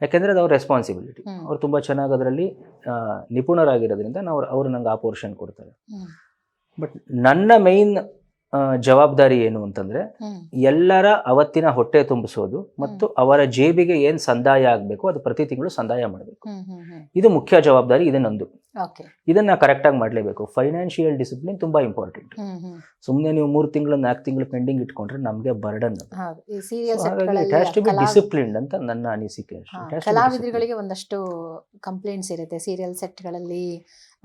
ಯಾಕೆಂದರೆ ಅದು ಅವ್ರ ರೆಸ್ಪಾನ್ಸಿಬಿಲಿಟಿ. ಅವ್ರು ತುಂಬಾ ಚೆನ್ನಾಗಿ ಅದರಲ್ಲಿ ನಿಪುಣರಾಗಿರೋದ್ರಿಂದ ನಾವು ಅವರು ನಂಗೆ ಆ ಪೋರ್ಷನ್ ಕೊಡ್ತಾರೆ. ಬಟ್ ನನ್ನ ಮೈನ್ ಜವಾಬ್ದಾರಿ ಏನು ಅಂತಂದ್ರೆ ಎಲ್ಲರ ಅವತ್ತಿನ ಹೊಟ್ಟೆ ತುಂಬಿಸೋದು ಮತ್ತು ಅವರ ಜೇಬಿಗೆ ಏನ್ ಸಂದಾಯ ಆಗಬೇಕು ಅದು ಪ್ರತಿ ತಿಂಗಳು ಸಂದಾಯ ಮಾಡಬೇಕು. ಇದು ಮುಖ್ಯ ಜವಾಬ್ದಾರಿ ಇದನ್ನೊಂದು ಇದನ್ನ ಕರೆಕ್ಟಾಗಿ ಮಾಡಲೇಬೇಕು. ಫೈನಾನ್ಷಿಯಲ್ ಡಿಸಿಪ್ಲಿನ್ ತುಂಬಾ ಇಂಪಾರ್ಟೆಂಟ್ ಸುಮ್ಮನೆ ನೀವು ಮೂರು ತಿಂಗಳು ನಾಲ್ಕು ತಿಂಗಳು ಪೆಂಡಿಂಗ್ ಇಟ್ಕೊಂಡ್ರೆ ನಮಗೆ ಬರ್ಡನ್ ಡಿಸಿಪ್ಲಿನ್ ಅಂತ ನನ್ನ ಅನಿಸಿಕೆ. ಕಲಾವಿದರುಗಳಿಗೆ ಒಂದಷ್ಟು ಕಂಪ್ಲೇಂಟ್ಸ್ ಇರುತ್ತೆ ಸೀರಿಯಲ್ ಸೆಟ್ಗಳಲ್ಲಿ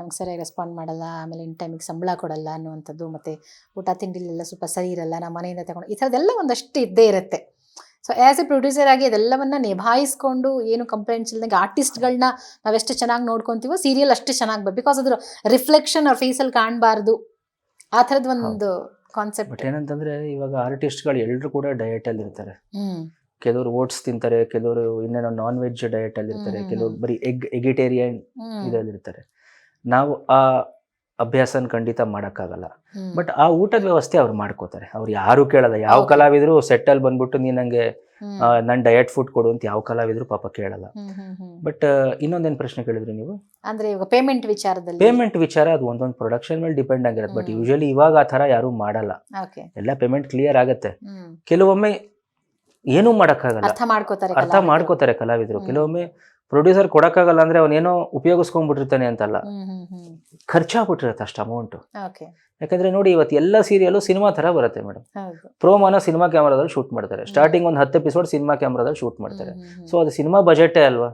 ನಮ್ಗೆ ಸರಿಯಾಗಿ ರೆಸ್ಪಾಂಡ್ ಮಾಡಲ್ಲ ಆಮೇಲೆ ಇನ್ ಟೈಮಿಗೆ ಸಂಬಳ ಕೊಡಲ್ಲ ಅನ್ನುವಂಥದ್ದು ಮತ್ತೆ ಊಟ ತಿಂಡಿಲೆಲ್ಲ ಸ್ವಲ್ಪ ಸರಿ ಇರಲ್ಲ ನಮ್ಮ ಮನೆಯಿಂದ ತಗೊಂಡು ಈ ಥರದ್ದೆಲ್ಲ ಒಂದಷ್ಟು ಇದ್ದೇ ಇರುತ್ತೆ. ಸೊ ಆ್ಯಸ್ ಎ ಪ್ರೊಡ್ಯೂಸರ್ ಆಗಿ ಅದೆಲ್ಲವನ್ನ ನಿಭಾಯಿಸ್ಕೊಂಡು ಏನು ಕಂಪ್ಲೇಂಟ್ಸ್ ಇಲ್ಲದಂಗೆ ಆರ್ಟಿಸ್ಟ್ಗಳನ್ನ ನಾವೆಷ್ಟು ಚೆನ್ನಾಗಿ ನೋಡ್ಕೊತೀವೋ ಸೀರಿಯಲ್ ಅಷ್ಟು ಚೆನ್ನಾಗಿ ಬರ್ ಬಿಕಾಸ್ ಅದ್ರ ರಿಫ್ಲೆಕ್ಷನ್ ಅವ್ರ ಫೇಸಲ್ಲಿ ಕಾಣಬಾರ್ದು. ಆ ಥರದ್ದು ಒಂದು ಕಾನ್ಸೆಪ್ಟ್ ಬಟ್ ಏನಂತಂದ್ರೆ ಇವಾಗ ಆರ್ಟಿಸ್ಟ್ಗಳು ಎಲ್ಲರೂ ಕೂಡ ಡಯಟ್ ಅಲ್ಲಿ ಇರ್ತಾರೆ. ಕೆಲವರು ಓಟ್ಸ್ ತಿಂತಾರೆ ಕೆಲವರು ಇನ್ನೇನೋ ನಾನ್ ವೆಜ್ ಡಯಟ್ ಅಲ್ಲಿ ಇರ್ತಾರೆ ಕೆಲವರು ಬರೀ ಎಗ್ ಎಗಿಟೇರಿಯನ್ ಇದ್ರಲ್ಲಿ ಇರ್ತಾರೆ. ನಾವು ಆ ಅಭ್ಯಾಸನ ಖಂಡಿತ ಮಾಡೋಕ್ಕಾಗಲ್ಲ. ಬಟ್ ಆ ಊಟದ ವ್ಯವಸ್ಥೆ ಅವ್ರು ಮಾಡ್ಕೋತಾರೆ. ಅವ್ರು ಯಾರು ಕೇಳಲ್ಲ. ಯಾವ ಕಲಾವಿದ್ರು ಕಲಾವಿದ್ರು ಸೆಟ್ಟಲ್ಲಿ ಬಂದ್ಬಿಟ್ಟು ನೀ ನಂಗೆ ನನ್ ನನ್ನ ಡಯಟ್ ಫುಡ್ ಕೊಡು ಅಂತ ಯಾವ ಕಲಾವಿದ್ರು ಪಾಪ ಕೇಳಲ್ಲ. ಬಟ್ ಇನ್ನೊಂದೇನು ಪ್ರಶ್ನೆ ಕೇಳಿದ್ರಿ ನೀವು? ಅಂದ್ರೆ ಇವಾಗ ಪೇಮೆಂಟ್ ವಿಚಾರದಲ್ಲಿ. ಪೇಮೆಂಟ್ ವಿಚಾರ ಅದು ಒಂದೊಂದು ಪ್ರೊಡಕ್ಷನ್ ಮೇಲೆ ಡಿಪೆಂಡ್ ಆಗಿರುತ್ತೆ. ಬಟ್. ಯೂಶಲಿ ಇವಾಗ ಆ ಥರ ಯಾರು ಮಾಡಲ್ಲ. ಎಲ್ಲ ಪೇಮೆಂಟ್ ಕ್ಲಿಯರ್ ಆಗುತ್ತೆ. ಕೆಲವೊಮ್ಮೆ ಏನೂ ಮಾಡೋಕ್ಕಾಗಲ್ಲ. ಅರ್ಥ ಮಾಡ್ಕೋತಾರೆ. ಕಲಾವಿದರು. ಕೆಲವೊಮ್ಮೆ ಪ್ರೊಡ್ಯೂಸರ್ ಕೊಡಕ್ಕಾಗಲ್ಲ ಅಂದ್ರೆ ಅವನೇನೋ ಉಪಯೋಗಿಸ್ಕೊಂಡ್ಬಿಟ್ಟಿರ್ತಾನೆ ಅಂತಲ್ಲ. ಖರ್ಚಾಗ್ಬಿಟ್ಟಿರುತ್ತೆ ಅಷ್ಟು ಅಮೌಂಟ್ ಓಕೆ ಯಾಕಂದ್ರೆ ನೋಡಿ ಇವತ್ತು ಎಲ್ಲ ಸೀರಿಯಲ್ ಸಿನಿಮಾ ತರ ಬರುತ್ತೆ ಮೇಡಮ್ ಪ್ರೋಮೋನ ಸಿನಿಮಾ ಕ್ಯಾಮ್ರಾದಲ್ಲಿ ಶೂಟ್ ಮಾಡ್ತಾರೆ. ಸ್ಟಾರ್ಟಿಂಗ್ ಒಂದು ಹತ್ತು ಎಪಿಸೋಡ್ ಸಿನಿಮಾ ಕ್ಯಾಮ್ರಾದಲ್ಲಿ ಶೂಟ್ ಮಾಡ್ತಾರೆ. ಸೊ ಅದು ಸಿನಿಮಾ ಬಜೆಟೇ ಅಲ್ವಾ?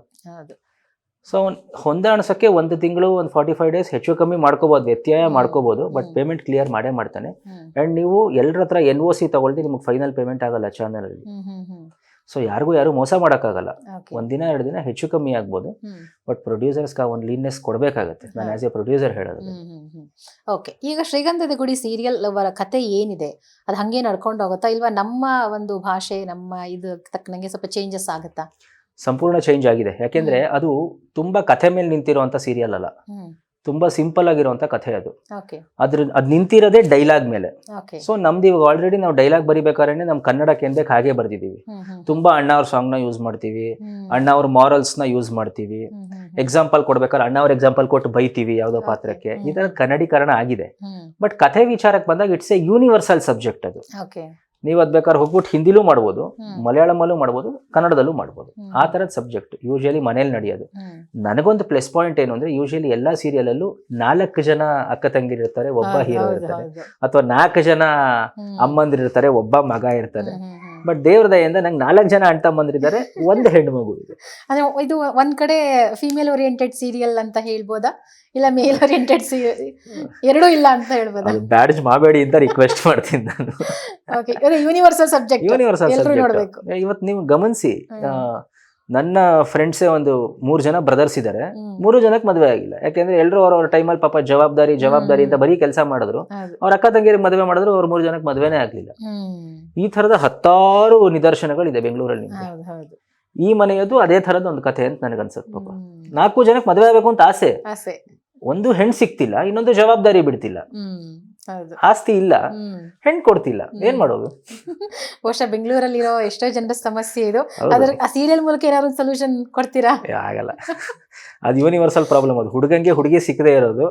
ಸೊ ಹೊಂದಾಣಿಸೋಕ್ಕೆ ಒಂದು ತಿಂಗಳು ಒಂದು ಫಾರ್ಟಿ ಫೈವ್ ಡೇಸ್ ಹೆಚ್ಚು ಕಮ್ಮಿ ಮಾಡ್ಕೋಬಹುದು ವ್ಯತ್ಯಯ ಮಾಡ್ಕೋಬೋದು ಮಾಡ್ಕೋಬಹುದು ಬಟ್ ಪೇಮೆಂಟ್ ಕ್ಲಿಯರ್ ಮಾಡೇ ಮಾಡ್ತಾನೆ. ಆ್ಯಂಡ್ ಅಂಡ್ ನೀವು ಎಲ್ಲರ ಹತ್ರ ಎನ್ ಒ ಸಿ ತಗೊಳ್ತೀವಿ ನಿಮಗೆ ಫೈನಲ್ ಪೇಮೆಂಟ್ ಆಗಲ್ಲ ಚಾನಲ್ ಸೊ ಯಾರಿಗೂ ಯಾರು ಮೋಸ ಮಾಡೋಕ್ಕಾಗಲ್ಲ. ಒಂದಿನ ಎರಡು ದಿನ ಹೆಚ್ಚು ಕಮ್ಮಿ ಆಗ್ಬೋದು. ಬಟ್ ಪ್ರೊಡ್ಯೂಸರ್ಸ್ಗೆ ಒಂದು ಲೀನ್ನೆಸ್ ಕೊಡಬೇಕಾಗತ್ತೆ. ನಾನು ಆಸ್ ಎ ಪ್ರೊಡ್ಯೂಸರ್ ಹೇಳೋದು. ಓಕೆ ಈಗ ಶ್ರೀಗಂಧದ ಗುಡಿ ಸೀರಿಯಲ್ ಅವರ ಕತೆ ಏನಿದೆ? ಅದು ಹಾಗೆ ನಡ್ಕೊಂಡು ಹೋಗುತ್ತಾ ಇಲ್ವಾ ನಮ್ಮ ಒಂದು ಭಾಷೆ ನಮ್ಮ ಇದು ತಕ್ಕನಂಗೆ ಸ್ವಲ್ಪ ಚೇಂಜಸ್ ಆಗುತ್ತಾ? ಸಂಪೂರ್ಣ ಚೇಂಜ್ ಆಗಿದೆ. ಯಾಕೆಂದ್ರೆ ಅದು ತುಂಬಾ ಕಥೆ ಮೇಲೆ ನಿಂತಿರುವಂತ ಸೀರಿಯಲ್ ಅಲ್ಲ. ತುಂಬಾ ಸಿಂಪಲ್ ಆಗಿರುವಂತ ಕಥೆ ಅದು. ಅದ್ರ ಅದ್ ನಿಂತಿರೋದೇ ಡೈಲಾಗ್ ಮೇಲೆ. ಸೊ ನಮ್ದು ಇವಾಗ ಆಲ್ರೆಡಿ ನಾವು ಡೈಲಾಗ್ ಬರಿಬೇಕಾದ್ರೆ ನಮ್ ಕನ್ನಡಕ್ಕೆ ಕೇಂದ್ರಕ್ಕೆ ಹಾಗೆ ಬರ್ದಿದೀವಿ ತುಂಬಾ ಅಣ್ಣ ಅವ್ರ ಸಾಂಗ್ನ ಯೂಸ್ ಮಾಡ್ತೀವಿ. ಅಣ್ಣ ಅವ್ರ ಮಾರಲ್ಸ್ನ ಯೂಸ್ ಮಾಡ್ತೀವಿ. ಎಕ್ಸಾಂಪಲ್ ಕೊಡ್ಬೇಕಾದ್ರೆ ಅಣ್ಣ ಅವ್ರ ಎಕ್ಸಾಂಪಲ್ ಕೊಟ್ಟು ಬೈತೀವಿ ಯಾವ್ದೋ ಪಾತ್ರಕ್ಕೆ. ಈ ತರ ಕನ್ನಡೀಕರಣ ಆಗಿದೆ. ಬಟ್ ಕಥೆ ವಿಚಾರಕ್ಕೆ ಬಂದಾಗ ಇಟ್ಸ್ ಎ ಯೂನಿವರ್ಸಲ್ ಸಬ್ಜೆಕ್ಟ್ ಅದು. ನೀವು ಅದ್ ಬೇಕಾದ್ರೆ ಹೋಗ್ಬಿಟ್ಟು ಹಿಂದಿಲೂ ಮಾಡ್ಬೋದು. ಮಲಯಾಳಮಲ್ಲೂ ಮಾಡ್ಬೋದು ಕನ್ನಡದಲ್ಲೂ ಮಾಡ್ಬೋದು. ಆ ತರದ ಸಬ್ಜೆಕ್ಟ್ ಯೂಶಲಿ ಮನೇಲಿ ನಡೆಯೋದು. ನನಗೊಂದು ಪ್ಲಸ್ ಪಾಯಿಂಟ್ ಏನು ಅಂದ್ರೆ ಯೂಶಲಿ ಎಲ್ಲಾ ಸೀರಿಯಲ್ ಅಲ್ಲೂ ನಾಲ್ಕು ಜನ ಅಕ್ಕ ತಂಗಿರಿರ್ತಾರೆ ಒಬ್ಬ ಹೀರೋ ಇರ್ತಾರೆ. ಅಥವಾ ನಾಲ್ಕು ಜನ ಅಮ್ಮಂದಿರ್ತಾರೆ ಅಮ್ಮಂದಿರಿರ್ತಾರೆ ಒಬ್ಬ ಮಗ ಇರ್ತಾನೆ. ಹ್ಮ್. ಬಟ್ ದೇವ್ರ ದಯಿಂದ ನಂಗೆ ನಾಲ್ಕು ಜನ ಅಂತ ಬಂದ್ರಿದ್ದಾರೆ ಒಂದು ಹೆಣ್ಣು ಮಗು ಇದೆ. ಅಂದ್ರೆ ಇದು ಒಂದ್ ಕಡೆ ಫಿಮೇಲ್ ಓರಿಯೆಂಟೆಡ್ ಸೀರಿಯಲ್ ಅಂತ ಹೇಳ್ಬೋದಾ? ಇಲ್ಲ ಮೇಲ್ ಓರಿಯೆಂಟೆಡ್ ಎರಡೂ ಇಲ್ಲ ಅಂತ ಹೇಳ್ಬೋದಾ? ಅದು ಬ್ಯಾಡ್ಜ್ ಮಾಡಬೇಡಿ ಅಂತ ರಿಕ್ವೆಸ್ಟ್ ಮಾಡ್ತೀನಿ ನಾನು. ಓಕೆ ಯೂನಿವರ್ಸಲ್ ಸಬ್ಜೆಕ್ಟ್ ಯೂನಿವರ್ಸಲ್ ನೋಡ್ಬೇಕು. ಇವತ್ತು ನೀವು ಗಮನಿಸಿ ನನ್ನ ಫ್ರೆಂಡ್ಸೇ ಒಂದು ಮೂರು ಜನ ಬ್ರದರ್ಸ್ ಇದ್ದಾರೆ ಮೂರು ಜನಕ್ಕೆ ಮದುವೆ ಆಗಿಲ್ಲ. ಯಾಕೆಂದ್ರೆ ಎಲ್ಲರೂ ಅವ್ರವ್ರ ಟೈಮಲ್ಲಿ ಪಾಪ ಜವಾಬ್ದಾರಿ ಜವಾಬ್ದಾರಿ ಅಂತ ಬರೀ ಕೆಲಸ ಮಾಡಿದ್ರು. ಅವ್ರ ಅಕ್ಕ ತಂಗಿಯರಿಗೆ ಮದುವೆ ಮಾಡಿದ್ರು ಅವ್ರ ಮೂರು ಜನಕ್ಕೆ ಮದುವೆನೇ ಆಗ್ಲಿಲ್ಲ. ಈ ತರದ ಹತ್ತಾರು ನಿದರ್ಶನಗಳಿದೆ ಬೆಂಗಳೂರಲ್ಲಿ ಈ ಮನೆಯದು ಅದೇ ತರದ ಒಂದು ಕಥೆ ಅಂತ ನನಗನ್ಸುತ್ತೆ ಪಾಪ. ನಾಲ್ಕು ಜನಕ್ಕೆ ಮದುವೆ ಆಗಬೇಕು ಅಂತ ಆಸೆ. ಒಂದು ಹೆಣ್ಣು ಸಿಕ್ತಿಲ್ಲ ಇನ್ನೊಂದು ಜವಾಬ್ದಾರಿ ಬಿಡ್ತಿಲ್ಲ. ಆಸ್ತಿ ಇಲ್ಲ ಹೆಣ್ ಕೊಡ್ತಿಲ್ಲ ಏನ್ ಮಾಡೋದು? ಬಹುಶಃ ಬೆಂಗಳೂರಲ್ಲಿರೋ ಎಷ್ಟೋ ಜನರ ಸಮಸ್ಯೆ ಇದು. ಅದ್ರ ಆ ಸೀರಿಯಲ್ ಮೂಲಕ ಏನಾದ್ರು ಸೊಲ್ಯೂಷನ್ ಕೊಡ್ತೀರಾ? ಆಗಲ್ಲ. ಅದು ಯೂನಿವರ್ಸಲ್ ಪ್ರಾಬ್ಲಮ್ ಅದು. ಹುಡುಗಂಗೆ ಹುಡುಗಿ ಸಿಕ್ಕದೇ ಇರೋದು.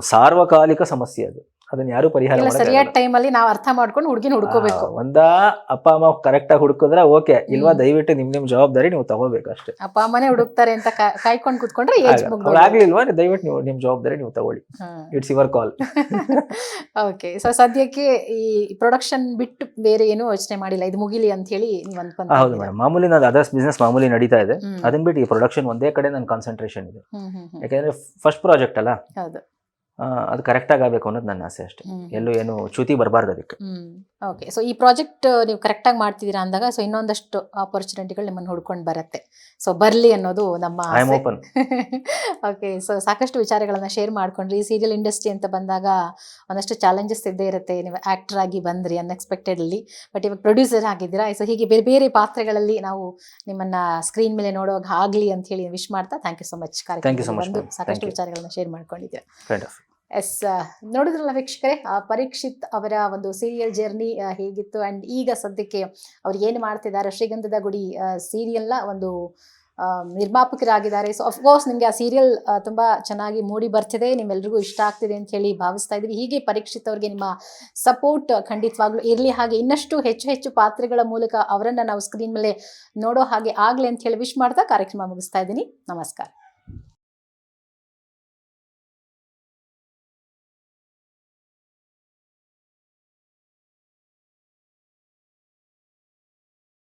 ಸಾರ್ವಕಾಲಿಕ ಸಮಸ್ಯೆ ಅದು. ಅದನ್ನ ಯಾರು ಪರಿಹಾರ ಸರಿಯಾದ ಟೈಮ್ ಅಲ್ಲಿ ನಾವು ಅರ್ಥ ಮಾಡ್ಕೊಂಡು ಹುಡುಗಿನ ಹುಡ್ಕೋಬೇಕು. ಒಂದಾ ಅಪ್ಪ ಅಮ್ಮ ಕರೆಕ್ಟ್ ಆಗಿ ಹುಡುಕಿದ್ರೆ ಓಕೆ ಇಲ್ವಾ. ದಯವಿಟ್ಟು ನಿಮ್ ನಿಮ್ ಜವಾಬ್ದಾರಿ ನೀವು ತಗೋಬೇಕು ಅಷ್ಟೇ. ಅಪ್ಪ ಅಮ್ಮನೆ ಹುಡುಕ್ತಾರೆ ಅಂತ ಕಾಯ್ಕೊಂಡು ಕೂತ್ಕೊಂಡ್ರೆ ಆಗ್ಲಿಲ್ವಾ? ದಯವಿಟ್ಟು ನೀವು ನಿಮ್ ಜವಾಬ್ದಾರಿ ನೀವು ತಗೊಳ್ಳಿ. It's your call okay so ಸದ್ಯಕ್ಕೆ ಈ ಪ್ರೊಡಕ್ಷನ್ ಬಿಟ್ಟು ಬೇರೆ ಏನು ಯೋಚನೆ ಮಾಡಿಲ್ಲ. ಇದು ಮುಗಿಲಿ ಅಂತ ಹೇಳಿ ನೀವು ಅನ್ಕೊಂಡ್ ಹೌದು ಮೇಡಮ್ ಮಾಮೂಲಿ ನಾನು ಅದರ್ಸ್ ಬಿಸ್ನೆಸ್ ಮಾಮೂಲಿ ನಡೀತಾ ಇದೆ. ಅದನ್ನ ಬಿಟ್ಟು ಈ ಪ್ರೊಡಕ್ಷನ್ ಒಂದೇ ಕಡೆ ನನ್ನ ಕಾನ್ಸಂಟ್ರೇಷನ್ ಇದೆ. ಯಾಕಂದ್ರೆ ಫಸ್ಟ್ ಪ್ರಾಜೆಕ್ಟ್ ಅಲ್ಲ? ಅದು ಕರೆಕ್ಟ್ ಆಗಬೇಕು ಅನ್ನೋದು ನನ್ನ ಆಸೆ ಅಷ್ಟೇ. ಎಲ್ಲೂ ಏನು ಚ್ಯುತಿ ಬರಬಾರ್ದು ಅದಕ್ಕೆ. ಓಕೆ ಸೊ ಈ ಪ್ರಾಜೆಕ್ಟ್ ನೀವು ಕರೆಕ್ಟಾಗಿ ಮಾಡ್ತಿದ್ದೀರಾ ಅಂದಾಗ ಸೊ ಇನ್ನೊಂದಷ್ಟು ಆಪರ್ಚುನಿಟಿಗಳು ನಿಮ್ಮನ್ನು ಹುಡ್ಕೊಂಡು ಬರುತ್ತೆ. ಸೊ ಬರಲಿ ಅನ್ನೋದು ನಮ್ಮ I am open okay so ಸಾಕಷ್ಟು ವಿಚಾರಗಳನ್ನ ಶೇರ್ ಮಾಡ್ಕೊಂಡ್ರಿ. ಸೀರಿಯಲ್ ಇಂಡಸ್ಟ್ರಿ ಅಂತ ಬಂದಾಗ ಒಂದಷ್ಟು ಚಾಲೆಂಜಸ್ ಇದ್ದೇ ಇರುತ್ತೆ. ನೀವು ಆಕ್ಟರ್ ಆಗಿ ಬಂದ್ರಿ ಅನ್ಎಕ್ಸ್ಪೆಕ್ಟೆಡ್ಲಿ ಬಟ್ ಇವಾಗ ಪ್ರೊಡ್ಯೂಸರ್ ಆಗಿದ್ದೀರಾ. ಸೊ ಹೀಗೆ ಬೇರೆ ಬೇರೆ ಪಾತ್ರಗಳಲ್ಲಿ ನಾವು ನಿಮ್ಮನ್ನ ಸ್ಕ್ರೀನ್ ಮೇಲೆ ನೋಡುವಾಗ ಆಗಲಿ ಅಂತ ಹೇಳಿ ವಿಶ್ ಮಾಡ್ತಾ ಥ್ಯಾಂಕ್ ಯು ಸೊ ಮಚ್ ಕಾರ್ಯಕ್ರಮ ಸಾಕಷ್ಟು. ವಿಚಾರಗಳನ್ನ ಶೇರ್ ಮಾಡ್ಕೊಂಡಿದ್ದೀರಾ. ಎಸ್ ನೋಡಿದ್ರಲ್ಲ ವೀಕ್ಷಕರೇ ಪರೀಕ್ಷಿತ್ ಅವರ ಒಂದು ಸೀರಿಯಲ್ ಜರ್ನಿ ಹೇಗಿತ್ತು? ಆ್ಯಂಡ್ ಈಗ ಸದ್ಯಕ್ಕೆ ಅವ್ರು ಏನು ಮಾಡ್ತಿದ್ದಾರೆ? ಶ್ರೀಗಂಧದ ಗುಡಿ ಸೀರಿಯಲ್ನ ಒಂದು ನಿರ್ಮಾಪಕರಾಗಿದ್ದಾರೆ. ಸೊ ಅಫ್ಕೋರ್ಸ್ ನಿಮಗೆ ಆ ಸೀರಿಯಲ್ ತುಂಬ ಚೆನ್ನಾಗಿ ಮೂಡಿ ಬರ್ತಿದೆ. ನಿಮ್ಮೆಲ್ರಿಗೂ ಇಷ್ಟ ಆಗ್ತಿದೆ ಅಂತ ಹೇಳಿ ಭಾವಿಸ್ತಾ ಇದ್ದೀವಿ. ಹೀಗೆ ಪರೀಕ್ಷಿತ್ ಅವ್ರಿಗೆ ನಿಮ್ಮ ಸಪೋರ್ಟ್ ಖಂಡಿತವಾಗ್ಲೂ ಇರಲಿ. ಹಾಗೆ ಇನ್ನಷ್ಟು ಹೆಚ್ಚು ಹೆಚ್ಚು ಪಾತ್ರಗಳ ಮೂಲಕ ಅವರನ್ನು ನಾವು ಸ್ಕ್ರೀನ್ ಮೇಲೆ ನೋಡೋ ಹಾಗೆ ಆಗಲಿ ಅಂತ ಹೇಳಿ ವಿಶ್ ಮಾಡ್ತಾ ಕಾರ್ಯಕ್ರಮ ಮುಗಿಸ್ತಾ ಇದ್ದೀನಿ. ನಮಸ್ಕಾರ.